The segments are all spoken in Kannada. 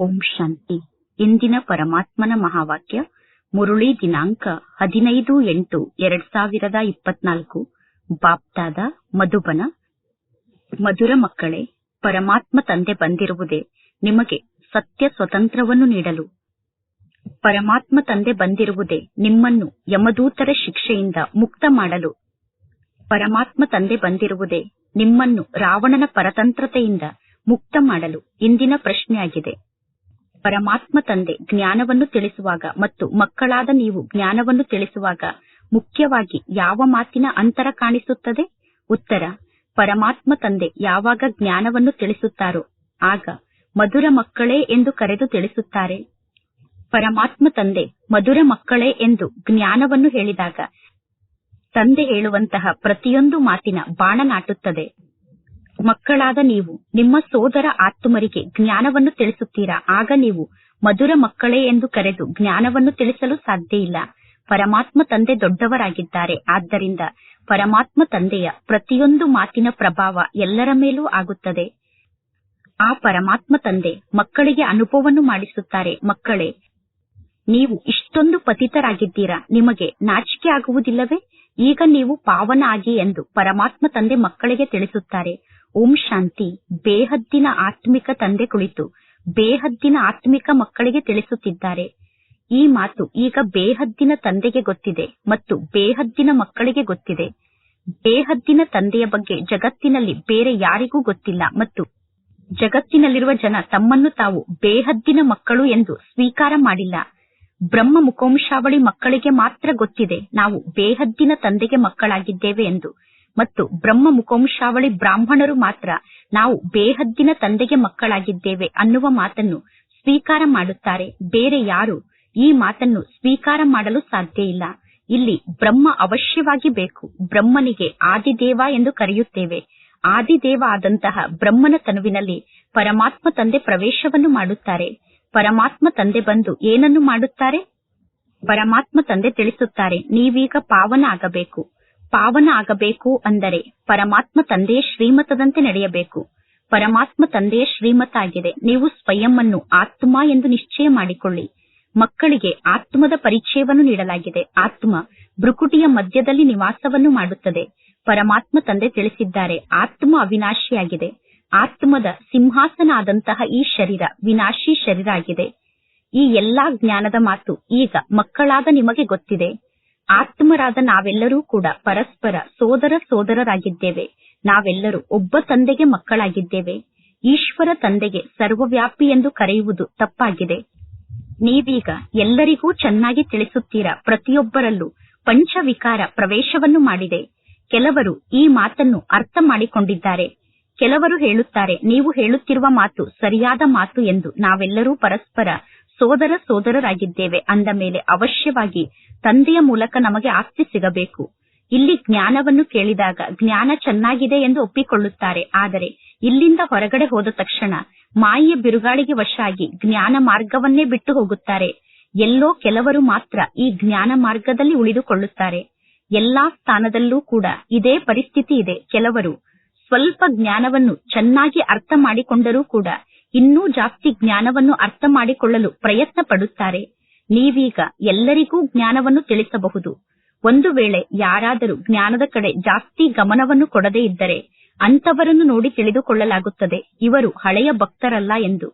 ಓಂ ಶಾಂತಿ. ಇಂದಿನ ಪರಮಾತ್ಮನ ಮಹಾವಾಕ್ಯ, ಮುರುಳಿ ದಿನಾಂಕ ಹದಿನೈದು ಎಂಟು ಎರಡ್ ಸಾವಿರದ ಇಪ್ಪತ್ನಾಲ್ಕು. ಬಾಪ್ತಾದ, ಮಧುಬನ, ಮಧುರ ಮಕ್ಕಳೇ, ಪರಮಾತ್ಮ ತಂದೆ ಬಂದಿರುವುದೇ ನಿಮಗೆ ಸತ್ಯ ಸ್ವತಂತ್ರವನ್ನು ನೀಡಲು. ಪರಮಾತ್ಮ ತಂದೆ ಬಂದಿರುವುದೇ ನಿಮ್ಮನ್ನು ಯಮದೂತರ ಶಿಕ್ಷೆಯಿಂದ ಮುಕ್ತ ಮಾಡಲು. ಪರಮಾತ್ಮ ತಂದೆ ಬಂದಿರುವುದೇ ನಿಮ್ಮನ್ನು ರಾವಣನ ಪರತಂತ್ರತೆಯಿಂದ ಮುಕ್ತ ಮಾಡಲು ಇಂದಿನ ಪ್ರಶ್ನೆಯಾಗಿದೆ. ಪರಮಾತ್ಮ ತಂದೆ ಜ್ಞಾನವನ್ನು ತಿಳಿಸುವಾಗ ಮತ್ತು ಮಕ್ಕಳಾದ ನೀವು ಜ್ಞಾನವನ್ನು ತಿಳಿಸುವಾಗ ಮುಖ್ಯವಾಗಿ ಯಾವ ಮಾತಿನ ಅಂತರ ಕಾಣಿಸುತ್ತದೆ? ಉತ್ತರ, ಪರಮಾತ್ಮ ತಂದೆ ಯಾವಾಗ ಜ್ಞಾನವನ್ನು ತಿಳಿಸುತ್ತಾರೋ ಆಗ ಮಧುರ ಮಕ್ಕಳೇ ಎಂದು ಕರೆದು ತಿಳಿಸುತ್ತಾರೆ. ಪರಮಾತ್ಮ ತಂದೆ ಮಧುರ ಮಕ್ಕಳೇ ಎಂದು ಜ್ಞಾನವನ್ನು ಹೇಳಿದಾಗ ತಂದೆ ಹೇಳುವಂತಹ ಪ್ರತಿಯೊಂದು ಮಾತಿನ ಬಾಣ ನಾಟುತ್ತದೆ. ಮಕ್ಕಳಾದ ನೀವು, ನಿಮ್ಮ ಸೋದರ ಆತ್ಮರಿಗೆ ಜ್ಞಾನವನ್ನು ತಿಳಿಸುತ್ತೀರಾ? ಆಗ ನೀವು ಮಧುರ ಮಕ್ಕಳೇ ಎಂದು ಕರೆದು ಜ್ಞಾನವನ್ನು ತಿಳಿಸಲು ಸಾಧ್ಯ ಇಲ್ಲ. ಪರಮಾತ್ಮ ತಂದೆ ದೊಡ್ಡವರಾಗಿದ್ದಾರೆ. ಆದ್ದರಿಂದ ಪರಮಾತ್ಮ ತಂದೆಯ ಪ್ರತಿಯೊಂದು ಮಾತಿನ ಪ್ರಭಾವ ಎಲ್ಲರ ಮೇಲೂ ಆಗುತ್ತದೆ. ಆ ಪರಮಾತ್ಮ ತಂದೆ ಮಕ್ಕಳಿಗೆ ಅನುಭವವನ್ನು ಮಾಡಿಸುತ್ತಾರೆ. ಮಕ್ಕಳೇ, ನೀವು ಇಷ್ಟೊಂದು ಪತಿತರಾಗಿದ್ದೀರಾ? ನಿಮಗೆ ನಾಚಿಕೆ ಆಗುವುದಿಲ್ಲವೇ? ಈಗ ನೀವು ಪಾವನ ಆಗಿ ಎಂದು ಪರಮಾತ್ಮ ತಂದೆ ಮಕ್ಕಳಿಗೆ ತಿಳಿಸುತ್ತಾರೆ. ಓಂ ಶಾಂತಿ. ಬೇಹದ್ದಿನ ಆತ್ಮಿಕ ತಂದೆ ಕುಳಿತು. ಬೇಹದ್ದಿನ ಆತ್ಮಿಕ ಮಕ್ಕಳಿಗೆ ತಿಳಿಸುತ್ತಿದ್ದಾರೆ. ಈ ಮಾತು ಈಗ ಬೇಹದ್ದಿನ ತಂದೆಗೆ ಗೊತ್ತಿದೆ ಮತ್ತು ಬೇಹದ್ದಿನ ಮಕ್ಕಳಿಗೆ ಗೊತ್ತಿದೆ. ಬೇಹದ್ದಿನ ತಂದೆಯ ಬಗ್ಗೆ ಜಗತ್ತಿನಲ್ಲಿ ಬೇರೆ ಯಾರಿಗೂ ಗೊತ್ತಿಲ್ಲ ಮತ್ತು ಜಗತ್ತಿನಲ್ಲಿರುವ ಜನ ತಮ್ಮನ್ನು ತಾವು ಬೇಹದ್ದಿನ ಮಕ್ಕಳು ಎಂದು ಸ್ವೀಕಾರ ಮಾಡಿಲ್ಲ. ಬ್ರಹ್ಮ ಮುಖೋಂಶಾವಳಿ ಮಕ್ಕಳಿಗೆ ಮಾತ್ರ ಗೊತ್ತಿದೆ. ನಾವು ಬೇಹದ್ದಿನ ತಂದೆಗೆ ಮಕ್ಕಳಾಗಿದ್ದೇವೆ ಎಂದು. ಮತ್ತು ಬ್ರಹ್ಮ ಮುಖವಂಶಾವಳಿ ಬ್ರಾಹ್ಮಣರು ಮಾತ್ರ ನಾವು ಬೇಹದ್ದಿನ ತಂದೆಗೆ ಮಕ್ಕಳಾಗಿದ್ದೇವೆ ಅನ್ನುವ ಮಾತನ್ನು ಸ್ವೀಕಾರ ಮಾಡುತ್ತಾರೆ. ಬೇರೆ ಯಾರು ಈ ಮಾತನ್ನು ಸ್ವೀಕಾರ ಮಾಡಲು ಸಾಧ್ಯ ಇಲ್ಲ. ಇಲ್ಲಿ ಬ್ರಹ್ಮ ಅವಶ್ಯವಾಗಿ ಬೇಕು. ಬ್ರಹ್ಮನಿಗೆ ಆದಿದೇವ ಎಂದು ಕರೆಯುತ್ತೇವೆ. ಆದಿದೇವ ಆದಂತಹ ಬ್ರಹ್ಮನ ತನುವಿನಲ್ಲಿ ಪರಮಾತ್ಮ ತಂದೆ ಪ್ರವೇಶವನ್ನು ಮಾಡುತ್ತಾರೆ. ಪರಮಾತ್ಮ ತಂದೆ ಬಂದು ಏನನ್ನು ಮಾಡುತ್ತಾರೆ? ಪರಮಾತ್ಮ ತಂದೆ ತಿಳಿಸುತ್ತಾರೆ, ನೀವೀಗ ಪಾವನ ಆಗಬೇಕು. ಪಾವನ ಆಗಬೇಕು ಅಂದರೆ ಪರಮಾತ್ಮ ತಂದೆ ಶ್ರೀಮತದಂತೆ ನಡೆಯಬೇಕು. ಪರಮಾತ್ಮ ತಂದೆ ಶ್ರೀಮತ ಆಗಿದೆ ನೀವು ಸ್ವಯಂ ಅನ್ನು ಆತ್ಮ ಎಂದು ನಿಶ್ಚಯ ಮಾಡಿಕೊಳ್ಳಿ. ಮಕ್ಕಳಿಗೆ ಆತ್ಮದ ಪರಿಚಯವನ್ನು ನೀಡಲಾಗಿದೆ. ಆತ್ಮ ಭ್ರುಕುಟಿಯ ಮಧ್ಯದಲ್ಲಿ ನಿವಾಸವನ್ನು ಮಾಡುತ್ತದೆ. ಪರಮಾತ್ಮ ತಂದೆ ತಿಳಿಸಿದ್ದಾರೆ, ಆತ್ಮ ಅವಿನಾಶಿಯಾಗಿದೆ. ಆತ್ಮದ ಸಿಂಹಾಸನ ಆದಂತಹ ಈ ಶರೀರ ವಿನಾಶಿ ಶರೀರ ಆಗಿದೆ. ಈ ಎಲ್ಲಾ ಜ್ಞಾನದ ಮಾತು ಈಗ ಮಕ್ಕಳಾದ ನಿಮಗೆ ಗೊತ್ತಿದೆ. ಆತ್ಮರಾದ ನಾವೆಲ್ಲರೂ ಕೂಡ ಪರಸ್ಪರ ಸೋದರ ಸೋದರರಾಗಿದ್ದೇವೆ. ನಾವೆಲ್ಲರೂ ಒಬ್ಬ ತಂದೆಗೆ ಮಕ್ಕಳಾಗಿದ್ದೇವೆ. ಈಶ್ವರ ತಂದೆಗೆ ಸರ್ವವ್ಯಾಪಿ ಎಂದು ಕರೆಯುವುದು ತಪ್ಪಾಗಿದೆ. ನೀವೀಗ ಎಲ್ಲರಿಗೂ ಚೆನ್ನಾಗಿ ತಿಳಿಸುತ್ತೀರಾ ಪ್ರತಿಯೊಬ್ಬರಲ್ಲೂ ಪಂಚವಿಕಾರ ಪ್ರವೇಶವನ್ನು ಮಾಡಿದೆ. ಕೆಲವರು ಈ ಮಾತನ್ನು ಅರ್ಥ ಮಾಡಿಕೊಂಡಿದ್ದಾರೆ. ಕೆಲವರು ಹೇಳುತ್ತಾರೆ, ನೀವು ಹೇಳುತ್ತಿರುವ ಮಾತು ಸರಿಯಾದ ಮಾತು ಎಂದು ನಾವೆಲ್ಲರೂ ಪರಸ್ಪರ ಸೋದರ ಸೋದರರಾಗಿದ್ದೇವೆ. ಅಂದ ಮೇಲೆ ಅವಶ್ಯವಾಗಿ ತಂದೆಯ ಮೂಲಕ ನಮಗೆ ಆಸ್ತಿ ಸಿಗಬೇಕು. ಇಲ್ಲಿ ಜ್ಞಾನವನ್ನು ಕೇಳಿದಾಗ ಜ್ಞಾನ ಚೆನ್ನಾಗಿದೆ ಎಂದು ಒಪ್ಪಿಕೊಳ್ಳುತ್ತಾರೆ. ಆದರೆ ಇಲ್ಲಿಂದ ಹೊರಗಡೆ ಹೋದ ತಕ್ಷಣ ಮಾಯೆಯ ಬಿರುಗಾಳಿಗೆ ವಶ ಆಗಿ ಜ್ಞಾನ ಮಾರ್ಗವನ್ನೇ ಬಿಟ್ಟು ಹೋಗುತ್ತಾರೆ. ಎಲ್ಲೋ ಕೆಲವರು ಮಾತ್ರ ಈ ಜ್ಞಾನ ಮಾರ್ಗದಲ್ಲಿ ಉಳಿದುಕೊಳ್ಳುತ್ತಾರೆ. ಎಲ್ಲಾ ಸ್ಥಾನದಲ್ಲೂ ಕೂಡ ಇದೇ ಪರಿಸ್ಥಿತಿ ಇದೆ. ಕೆಲವರು ಸ್ವಲ್ಪ ಜ್ಞಾನವನ್ನು ಚೆನ್ನಾಗಿ ಅರ್ಥ ಮಾಡಿಕೊಂಡರೂ ಕೂಡ ಇನ್ನೂ ಜಾಸ್ತಿ ಜ್ಞಾನವನ್ನು ಅರ್ಥ ಮಾಡಿಕೊಳ್ಳಲು ಪ್ರಯತ್ನ ಪಡುತ್ತಾರೆ ನೀವೀಗ ಎಲ್ಲರಿಗೂ ಜ್ಞಾನವನ್ನು ತಿಳಿಸಬಹುದು. ಒಂದು ವೇಳೆ ಯಾರಾದರೂ ಜ್ಞಾನದ ಕಡೆ ಜಾಸ್ತಿ ಗಮನವನ್ನು ಕೊಡದೇ ಇದ್ದರೆ ಅಂತವರನ್ನು ನೋಡಿ ತಿಳಿದುಕೊಳ್ಳಲಾಗುತ್ತದೆ. ಇವರು ಹಳೆಯ ಭಕ್ತರಲ್ಲ ಎಂದು.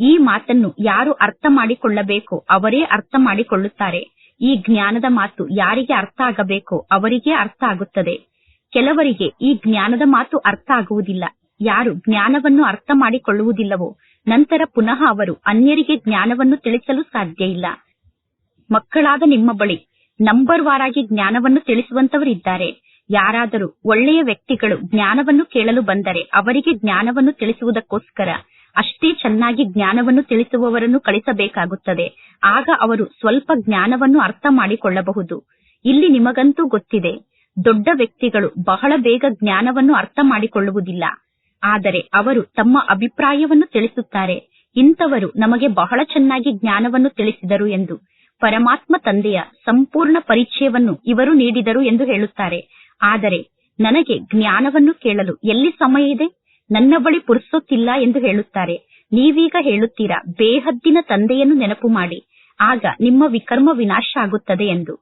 ಈ ಮಾತನ್ನು ಯಾರು ಅರ್ಥ ಮಾಡಿಕೊಳ್ಳಬೇಕೋ ಅವರೇ ಅರ್ಥ ಮಾಡಿಕೊಳ್ಳುತ್ತಾರೆ. ಈ ಜ್ಞಾನದ ಮಾತು ಯಾರಿಗೆ ಅರ್ಥ ಆಗಬೇಕೋ ಅವರಿಗೆ ಅರ್ಥ ಆಗುತ್ತದೆ. ಕೆಲವರಿಗೆ ಈ ಜ್ಞಾನದ ಮಾತು ಅರ್ಥ ಆಗುವುದಿಲ್ಲ. ಯಾರು ಜ್ಞಾನವನ್ನು ಅರ್ಥ ಮಾಡಿಕೊಳ್ಳುವುದಿಲ್ಲವೋ, ನಂತರ ಪುನಃ ಅವರು ಅನ್ಯರಿಗೆ ಜ್ಞಾನವನ್ನು ತಿಳಿಸಲು ಸಾಧ್ಯ ಇಲ್ಲ. ಮಕ್ಕಳಾದ ನಿಮ್ಮ ಬಳಿ ನಂಬರ್ ವಾರಾಗಿ ಜ್ಞಾನವನ್ನು ತಿಳಿಸುವಂತವರಿದ್ದಾರೆ. ಯಾರಾದರೂ ಒಳ್ಳೆಯ ವ್ಯಕ್ತಿಗಳು ಜ್ಞಾನವನ್ನು ಕೇಳಲು ಬಂದರೆ ಅವರಿಗೆ ಜ್ಞಾನವನ್ನು ತಿಳಿಸುವುದಕ್ಕೋಸ್ಕರ ಅಷ್ಟೇ ಚೆನ್ನಾಗಿ ಜ್ಞಾನವನ್ನು ತಿಳಿಸುವವರನ್ನು ಕಳಿಸಬೇಕಾಗುತ್ತದೆ. ಆಗ ಅವರು ಸ್ವಲ್ಪ ಜ್ಞಾನವನ್ನು ಅರ್ಥ ಮಾಡಿಕೊಳ್ಳಬಹುದು. ಇಲ್ಲಿ ನಿಮಗಂತೂ ಗೊತ್ತಿದೆ, ದೊಡ್ಡ ವ್ಯಕ್ತಿಗಳು ಬಹಳ ಬೇಗ ಜ್ಞಾನವನ್ನು ಅರ್ಥ ಮಾಡಿಕೊಳ್ಳುವುದಿಲ್ಲ. ಆದರೆ ಅವರು ತಮ್ಮ ಅಭಿಪ್ರಾಯವನ್ನು ತಿಳಿಸುತ್ತಾರೆ. ಇಂಥವರು ನಮಗೆ ಬಹಳ ಚೆನ್ನಾಗಿ ಜ್ಞಾನವನ್ನು ತಿಳಿಸಿದರು ಎಂದು. ಪರಮಾತ್ಮ ತಂದೆಯ ಸಂಪೂರ್ಣ ಪರಿಚಯವನ್ನು ಇವರು ನೀಡಿದರು ಎಂದು ಹೇಳುತ್ತಾರೆ. ಆದರೆ ನನಗೆ ಜ್ಞಾನವನ್ನು ಕೇಳಲು ಎಲ್ಲಿ ಸಮಯ ಇದೆ? ನನ್ನ ಬಳಿ ಪುರುಸೊತ್ತಿಲ್ಲ ಎಂದು ಹೇಳುತ್ತಾರೆ. ನೀವೀಗ ಹೇಳುತ್ತೀರಾ, ಬೇಹದ್ದಿನ ತಂದೆಯನ್ನು ನೆನಪು ಮಾಡಿ. ಆಗ ನಿಮ್ಮ ವಿಕರ್ಮ ವಿನಾಶ ಆಗುತ್ತದೆ ಎಂದು.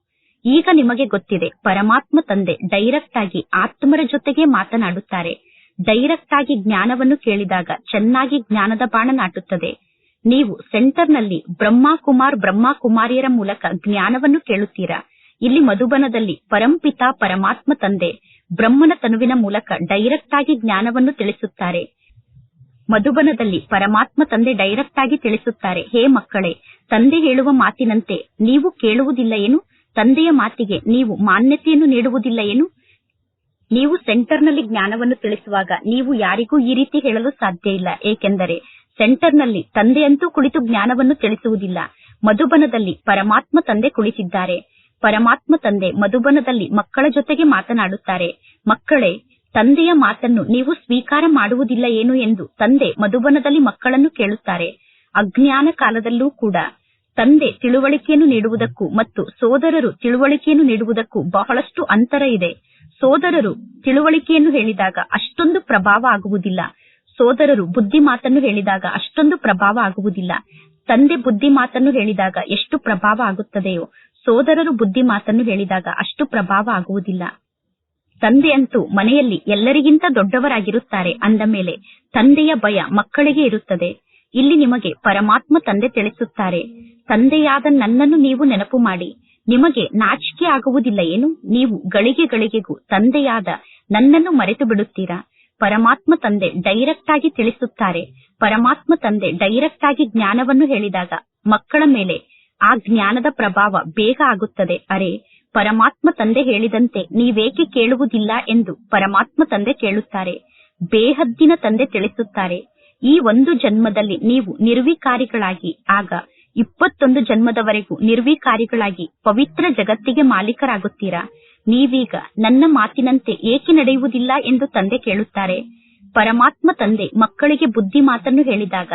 ಈಗ ನಿಮಗೆ ಗೊತ್ತಿದೆ, ಪರಮಾತ್ಮ ತಂದೆ ಡೈರೆಕ್ಟ್ ಆಗಿ ಆತ್ಮರ ಜೊತೆಗೆ ಮಾತನಾಡುತ್ತಾರೆ. ಡೈರೆಕ್ಟ್ ಆಗಿ ಜ್ಞಾನವನ್ನು ಕೇಳಿದಾಗ ಚೆನ್ನಾಗಿ ಜ್ಞಾನದ ಬಾಣ ನಾಟುತ್ತದೆ. ನೀವು ಸೆಂಟರ್ನಲ್ಲಿ ಬ್ರಹ್ಮ ಕುಮಾರ್ ಬ್ರಹ್ಮ ಕುಮಾರಿಯರ ಮೂಲಕ ಜ್ಞಾನವನ್ನು ಕೇಳುತ್ತೀರಾ? ಇಲ್ಲಿ ಮಧುಬನದಲ್ಲಿ ಪರಂಪಿತ ಪರಮಾತ್ಮ ತಂದೆ ಬ್ರಹ್ಮನ ತನುವಿನ ಮೂಲಕ ಡೈರೆಕ್ಟ್ ಆಗಿ ಜ್ಞಾನವನ್ನು ತಿಳಿಸುತ್ತಾರೆ. ಮಧುಬನದಲ್ಲಿ ಪರಮಾತ್ಮ ತಂದೆ ಡೈರೆಕ್ಟ್ ಆಗಿ ತಿಳಿಸುತ್ತಾರೆ, ಹೇ ಮಕ್ಕಳೇ, ತಂದೆ ಹೇಳುವ ಮಾತಿನಂತೆ ನೀವು ಕೇಳುವುದಿಲ್ಲ ಏನು? ತಂದೆಯ ಮಾತಿಗೆ ನೀವು ಮಾನ್ಯತೆಯನ್ನು ನೀಡುವುದಿಲ್ಲ ಏನು? ನೀವು ಸೆಂಟರ್ನಲ್ಲಿ ಜ್ಞಾನವನ್ನು ತಿಳಿಸುವಾಗ ನೀವು ಯಾರಿಗೂ ಈ ರೀತಿ ಹೇಳಲು ಸಾಧ್ಯ ಇಲ್ಲ. ಏಕೆಂದರೆ ಸೆಂಟರ್ನಲ್ಲಿ ತಂದೆಯಂತೂ ಕುಳಿತು ಜ್ಞಾನವನ್ನು ತಿಳಿಸುವುದಿಲ್ಲ. ಮಧುಬನದಲ್ಲಿ ಪರಮಾತ್ಮ ತಂದೆ ಕುಳಿಸಿದ್ದಾರೆ ಪರಮಾತ್ಮ ತಂದೆ ಮಧುಬನದಲ್ಲಿ ಮಕ್ಕಳ ಜೊತೆಗೆ ಮಾತನಾಡುತ್ತಾರೆ. ಮಕ್ಕಳೇ, ತಂದೆಯ ಮಾತನ್ನು ನೀವು ಸ್ವೀಕಾರ ಮಾಡುವುದಿಲ್ಲ ಏನು ಎಂದು ತಂದೆ ಮಧುಬನದಲ್ಲಿ ಮಕ್ಕಳನ್ನು ಕೇಳುತ್ತಾರೆ. ಅಜ್ಞಾನ ಕಾಲದಲ್ಲೂ ಕೂಡ ತಂದೆ ತಿಳುವಳಿಕೆಯನ್ನು ನೀಡುವುದಕ್ಕೂ ಮತ್ತು ಸೋದರರು ತಿಳುವಳಿಕೆಯನ್ನು ನೀಡುವುದಕ್ಕೂ ಬಹಳಷ್ಟು ಅಂತರ ಇದೆ. ಸೋದರರು ತಿಳುವಳಿಕೆಯನ್ನು ಹೇಳಿದಾಗ ಅಷ್ಟೊಂದು ಪ್ರಭಾವ ಆಗುವುದಿಲ್ಲ. ಸೋದರರು ಬುದ್ಧಿ ಮಾತನ್ನು ಹೇಳಿದಾಗ ಅಷ್ಟೊಂದು ಪ್ರಭಾವ ಆಗುವುದಿಲ್ಲ. ತಂದೆ ಬುದ್ಧಿ ಮಾತನ್ನು ಹೇಳಿದಾಗ ಎಷ್ಟು ಪ್ರಭಾವ ಆಗುತ್ತದೆಯೋ, ಸೋದರರು ಬುದ್ಧಿ ಮಾತನ್ನು ಹೇಳಿದಾಗ ಅಷ್ಟು ಪ್ರಭಾವ ಆಗುವುದಿಲ್ಲ. ತಂದೆಯಂತೂ ಮನೆಯಲ್ಲಿ ಎಲ್ಲರಿಗಿಂತ ದೊಡ್ಡವರಾಗಿರುತ್ತಾರೆ ಅಂದ ಮೇಲೆ ತಂದೆಯ ಭಯ ಮಕ್ಕಳಿಗೆ ಇರುತ್ತದೆ. ಇಲ್ಲಿ ನಿಮಗೆ ಪರಮಾತ್ಮ ತಂದೆ ತಿಳಿಸುತ್ತಾರೆ. ತಂದೆಯಾದ ನನ್ನನ್ನು ನೀವು ನೆನಪು ಮಾಡಿ. ನಿಮಗೆ ನಾಚಿಕೆ ಆಗುವುದಿಲ್ಲ ಏನು? ನೀವು ಗಳಿಗೆ ಗಳಿಗೆಗೂ ತಂದೆಯಾದ ನನ್ನನ್ನು ಮರೆತು ಬಿಡುತ್ತೀರಾ ಪರಮಾತ್ಮ ತಂದೆ ಡೈರೆಕ್ಟ್ ಆಗಿ ತಿಳಿಸುತ್ತಾರೆ. ಪರಮಾತ್ಮ ತಂದೆ ಡೈರೆಕ್ಟ್ ಆಗಿ ಜ್ಞಾನವನ್ನು ಹೇಳಿದಾಗ ಮಕ್ಕಳ ಮೇಲೆ ಆ ಜ್ಞಾನದ ಪ್ರಭಾವ ಬೇಗ ಆಗುತ್ತದೆ. ಅರೆ, ಪರಮಾತ್ಮ ತಂದೆ ಹೇಳಿದಂತೆ ನೀವೇಕೆ ಕೇಳುವುದಿಲ್ಲ ಎಂದು ಪರಮಾತ್ಮ ತಂದೆ ಕೇಳುತ್ತಾರೆ. ಬೇಹದ್ದಿನ ತಂದೆ ತಿಳಿಸುತ್ತಾರೆ. ಈ ಒಂದು ಜನ್ಮದಲ್ಲಿ ನೀವು ನಿರ್ವಿಕಾರಿಗಳಾಗಿ ಆಗ ಇಪ್ಪತ್ತೊಂದು ಜನ್ಮದವರೆಗೂ ನಿರ್ವಿಕಾರಿಗಳಾಗಿ ಪವಿತ್ರ ಜಗತ್ತಿಗೆ ಮಾಲೀಕರಾಗುತ್ತೀರಾ? ನೀವೀಗ ನನ್ನ ಮಾತಿನಂತೆ ಏಕೆ ನಡೆಯುವುದಿಲ್ಲ ಎಂದು ತಂದೆ ಕೇಳುತ್ತಾರೆ. ಪರಮಾತ್ಮ ತಂದೆ ಮಕ್ಕಳಿಗೆ ಬುದ್ಧಿ ಮಾತನ್ನು ಹೇಳಿದಾಗ,